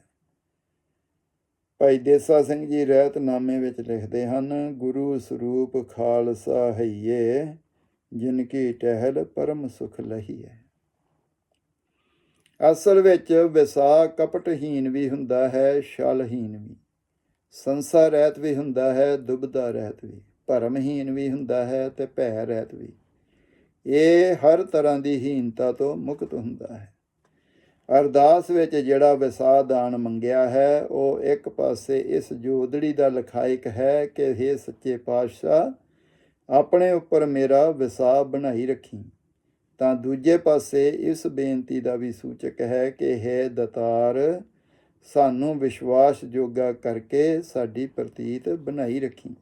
ਭਾਈ ਦੇਸਾ ਸਿੰਘ ਜੀ ਰਹਿਤਨਾਮੇ ਵਿੱਚ ਲਿਖਦੇ ਹਨ, ਗੁਰੂ ਸਰੂਪ ਖਾਲਸਾ ਹਈਏ, ਜਿਨ ਕੀ ਟਹਿਲ ਪਰਮ ਸੁਖ ਲਹੀਏ। ਅਸਲ ਵਿੱਚ ਵਿਸਾ ਕਪਟਹੀਨ ਵੀ ਹੁੰਦਾ ਹੈ, ਛਲਹੀਨ ਵੀ। ਸੰਸਾਰ ਰਹਿਤ ਵੀ ਹੁੰਦਾ ਹੈ ਦੁਬਦਾ ਰਹਿਤ ਵੀ। ਭਰਮਹੀਨ ਵੀ ਹੁੰਦਾ ਹੈ ਤੇ ਭੈ ਰਹਿਤ ਵੀ। ਇਹ ਹਰ ਤਰ੍ਹਾਂ ਦੀ ਹੀਨਤਾ ਤੋਂ ਮੁਕਤ ਹੁੰਦਾ ਹੈ। ਅਰਦਾਸ ਵਿੱਚ ਜਿਹੜਾ ਵਿਸਾ ਦਾਨ ਮੰਗਿਆ ਹੈ, ਉਹ ਇੱਕ ਪਾਸੇ ਇਸ ਜੋਦੜੀ ਦਾ ਲਖਾਇਕ ਹੈ ਕਿ हे ਸੱਚੇ ਪਾਤਸ਼ਾਹ, ਆਪਣੇ ਉੱਪਰ ਮੇਰਾ ਵਿਸਾ ਬਣਾਈ ਰੱਖੀ। ਤਾਂ ਦੂਜੇ ਪਾਸੇ ਇਸ ਬੇਨਤੀ ਦਾ ਵੀ ਸੂਚਕ ਹੈ ਕਿ ਹੈ ਦਤਾਰ, ਸਾਨੂੰ ਵਿਸ਼ਵਾਸ ਜੋਗਾ ਕਰਕੇ ਸਾਡੀ ਪ੍ਰਤੀਤ ਬਣਾਈ ਰੱਖੀ।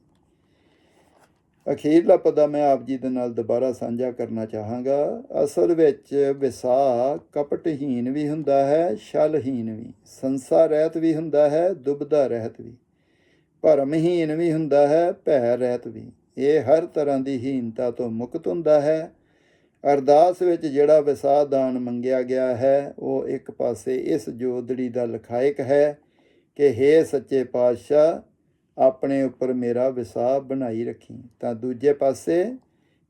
ਅਖੀਰਲਾ ਪਦਾ ਮੈਂ ਆਪ ਜੀ ਦੇ ਨਾਲ ਦੁਬਾਰਾ ਸਾਂਝਾ ਕਰਨਾ ਚਾਹਾਂਗਾ। ਅਸਲ ਵਿੱਚ ਵਿਸਾ ਕਪਟਹੀਨ ਵੀ ਹੁੰਦਾ ਹੈ ਛਲਹੀਨ ਵੀ। ਸੰਸਾਰ ਰਹਿਤ ਵੀ ਹੁੰਦਾ ਹੈ, ਦੁਬਦਾ ਰਹਿਤ ਵੀ। ਭਰਮਹੀਨ ਵੀ ਹੁੰਦਾ ਹੈ, ਭੈ ਰਹਿਤ ਵੀ। ਇਹ ਹਰ ਤਰ੍ਹਾਂ ਦੀ ਹੀਨਤਾ ਤੋਂ ਮੁਕਤ ਹੁੰਦਾ ਹੈ। ਅਰਦਾਸ ਵਿੱਚ ਜਿਹੜਾ ਵਿਸਾ ਦਾਨ ਮੰਗਿਆ ਗਿਆ ਹੈ, ਉਹ ਇੱਕ ਪਾਸੇ ਇਸ ਜੋਦੜੀ ਦਾ ਲਖਾਇਕ ਹੈ ਕਿ हे ਸੱਚੇ ਪਾਤਸ਼ਾਹ ਆਪਣੇ ਉੱਪਰ ਮੇਰਾ ਵਿਸਾ ਬਣਾਈ ਰੱਖੀ। ਤਾਂ ਦੂਜੇ ਪਾਸੇ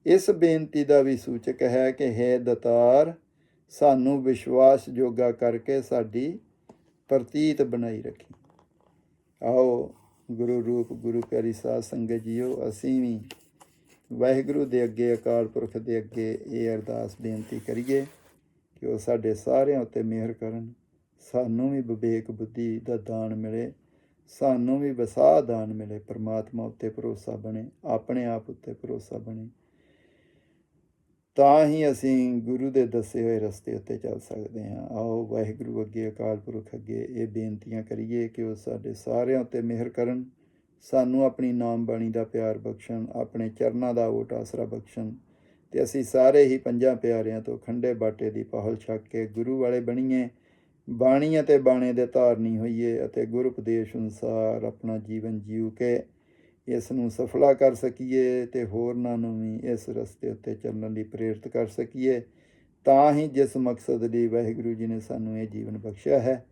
ਇਸ ਬੇਨਤੀ ਦਾ ਵੀ ਸੂਚਕ ਹੈ ਕਿ ਹੈ ਦਤਾਰ, ਸਾਨੂੰ ਵਿਸ਼ਵਾਸ ਜੋਗਾ ਕਰਕੇ ਸਾਡੀ ਪ੍ਰਤੀਤ ਬਣਾਈ ਰੱਖੀ। ਆਓ ਗੁਰੂ ਰੂਪ, ਗੁਰੂ ਪਿਆਰੀ ਸਾਧ ਸੰਗਤ ਜੀਓ, ਅਸੀਂ ਵੀ ਵਾਹਿਗੁਰੂ ਦੇ ਅੱਗੇ, ਅਕਾਲ ਪੁਰਖ ਦੇ ਅੱਗੇ ਇਹ ਅਰਦਾਸ ਬੇਨਤੀ ਕਰੀਏ ਕਿ ਉਹ ਸਾਡੇ ਸਾਰਿਆਂ ਉੱਤੇ ਮਿਹਰ ਕਰਨ। ਸਾਨੂੰ ਵੀ ਵਿਵੇਕ ਬੁੱਧੀ ਦਾ ਦਾਨ ਮਿਲੇ। ਸਾਨੂੰ ਵੀ ਵਸਾ ਦਾਨ ਮਿਲੇ, ਪ੍ਰਮਾਤਮਾ ਉੱਤੇ ਭਰੋਸਾ ਬਣੇ, ਆਪਣੇ ਆਪ ਉੱਤੇ ਭਰੋਸਾ ਬਣੇ। ਤਾਂ ਹੀ ਅਸੀਂ ਗੁਰੂ ਦੇ ਦੱਸੇ ਹੋਏ ਰਸਤੇ ਉੱਤੇ ਚੱਲ ਸਕਦੇ ਹਾਂ। ਆਓ, ਵਾਹਿਗੁਰੂ ਅੱਗੇ, ਅਕਾਲ ਪੁਰਖ ਅੱਗੇ ਇਹ ਬੇਨਤੀਆਂ ਕਰੀਏ ਕਿ ਉਹ ਸਾਡੇ ਸਾਰਿਆਂ ਉੱਤੇ ਮਿਹਰ ਕਰਨ, ਸਾਨੂੰ ਆਪਣੀ ਨਾਮ ਬਾਣੀ ਦਾ ਪਿਆਰ ਬਖਸ਼ਣ, ਆਪਣੇ ਚਰਨਾਂ ਦਾ ਓਟ ਆਸਰਾ ਬਖਸ਼ਣ ਤੇ ਅਸੀਂ ਸਾਰੇ ਹੀ ਪੰਜਾਂ ਪਿਆਰਿਆਂ ਤੋਂ ਖੰਡੇ ਬਾਟੇ ਦੀ ਪਹਲ ਛੱਕ ਕੇ ਗੁਰੂ ਵਾਲੇ ਬਣੀਏ। ਬਾਣੀ ਅਤੇ ਬਾਣੇ ਦੇ ਧਾਰਨੀ ਹੋਈਏ ਅਤੇ ਗੁਰ ਉਪਦੇਸ਼ ਅਨੁਸਾਰ ਆਪਣਾ ਜੀਵਨ ਜੀਉ ਕੇ ਇਸ ਨੂੰ ਸਫਲਾ ਕਰ ਸਕੀਏ ਤੇ ਹੋਰਨਾਂ ਨੂੰ ਵੀ ਇਸ ਰਸਤੇ ਉੱਤੇ ਚੱਲਣ ਲਈ ਪ੍ਰੇਰਿਤ ਕਰ ਸਕੀਏ। ਤਾਂ ਹੀ ਜਿਸ ਮਕਸਦ ਲਈ ਵਾਹਿਗੁਰੂ ਜੀ ਨੇ ਸਾਨੂੰ ਇਹ ਜੀਵਨ ਬਖਸ਼ਿਆ ਹੈ,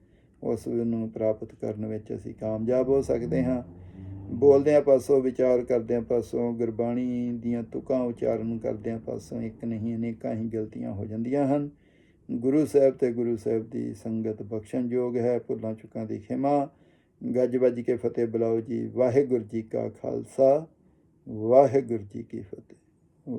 ਉਸ ਨੂੰ ਪ੍ਰਾਪਤ ਕਰਨ ਵਿੱਚ ਅਸੀਂ ਕਾਮਯਾਬ ਹੋ ਸਕਦੇ ਹਾਂ। ਬੋਲਦਿਆਂ ਪਾਸੋਂ, ਵਿਚਾਰ ਕਰਦਿਆਂ ਪਾਸੋਂ, ਗੁਰਬਾਣੀ ਦੀਆਂ ਤੁਕਾਂ ਉਚਾਰਨ ਕਰਦਿਆਂ ਪਾਸੋਂ ਇੱਕ ਨਹੀਂ ਅਨੇਕਾਂ ਹੀ ਗਲਤੀਆਂ ਹੋ ਜਾਂਦੀਆਂ ਹਨ। ਗੁਰੂ ਸਾਹਿਬ ਤੇ ਗੁਰੂ ਸਾਹਿਬ ਦੀ ਸੰਗਤ ਬਖਸ਼ਣ ਯੋਗ ਹੈ। ਭੁੱਲਾਂ ਚੁੱਕਾਂ ਦੀ ਖਿਮਾ। ਗੱਜ ਵੱਜ ਕੇ ਫਤਿਹ ਬੁਲਾਓ ਜੀ। ਵਾਹਿਗੁਰੂ ਜੀ ਕਾ ਖਾਲਸਾ। ਵਾਹਿਗੁਰੂ ਜੀ ਕੀ ਫਤਿਹ।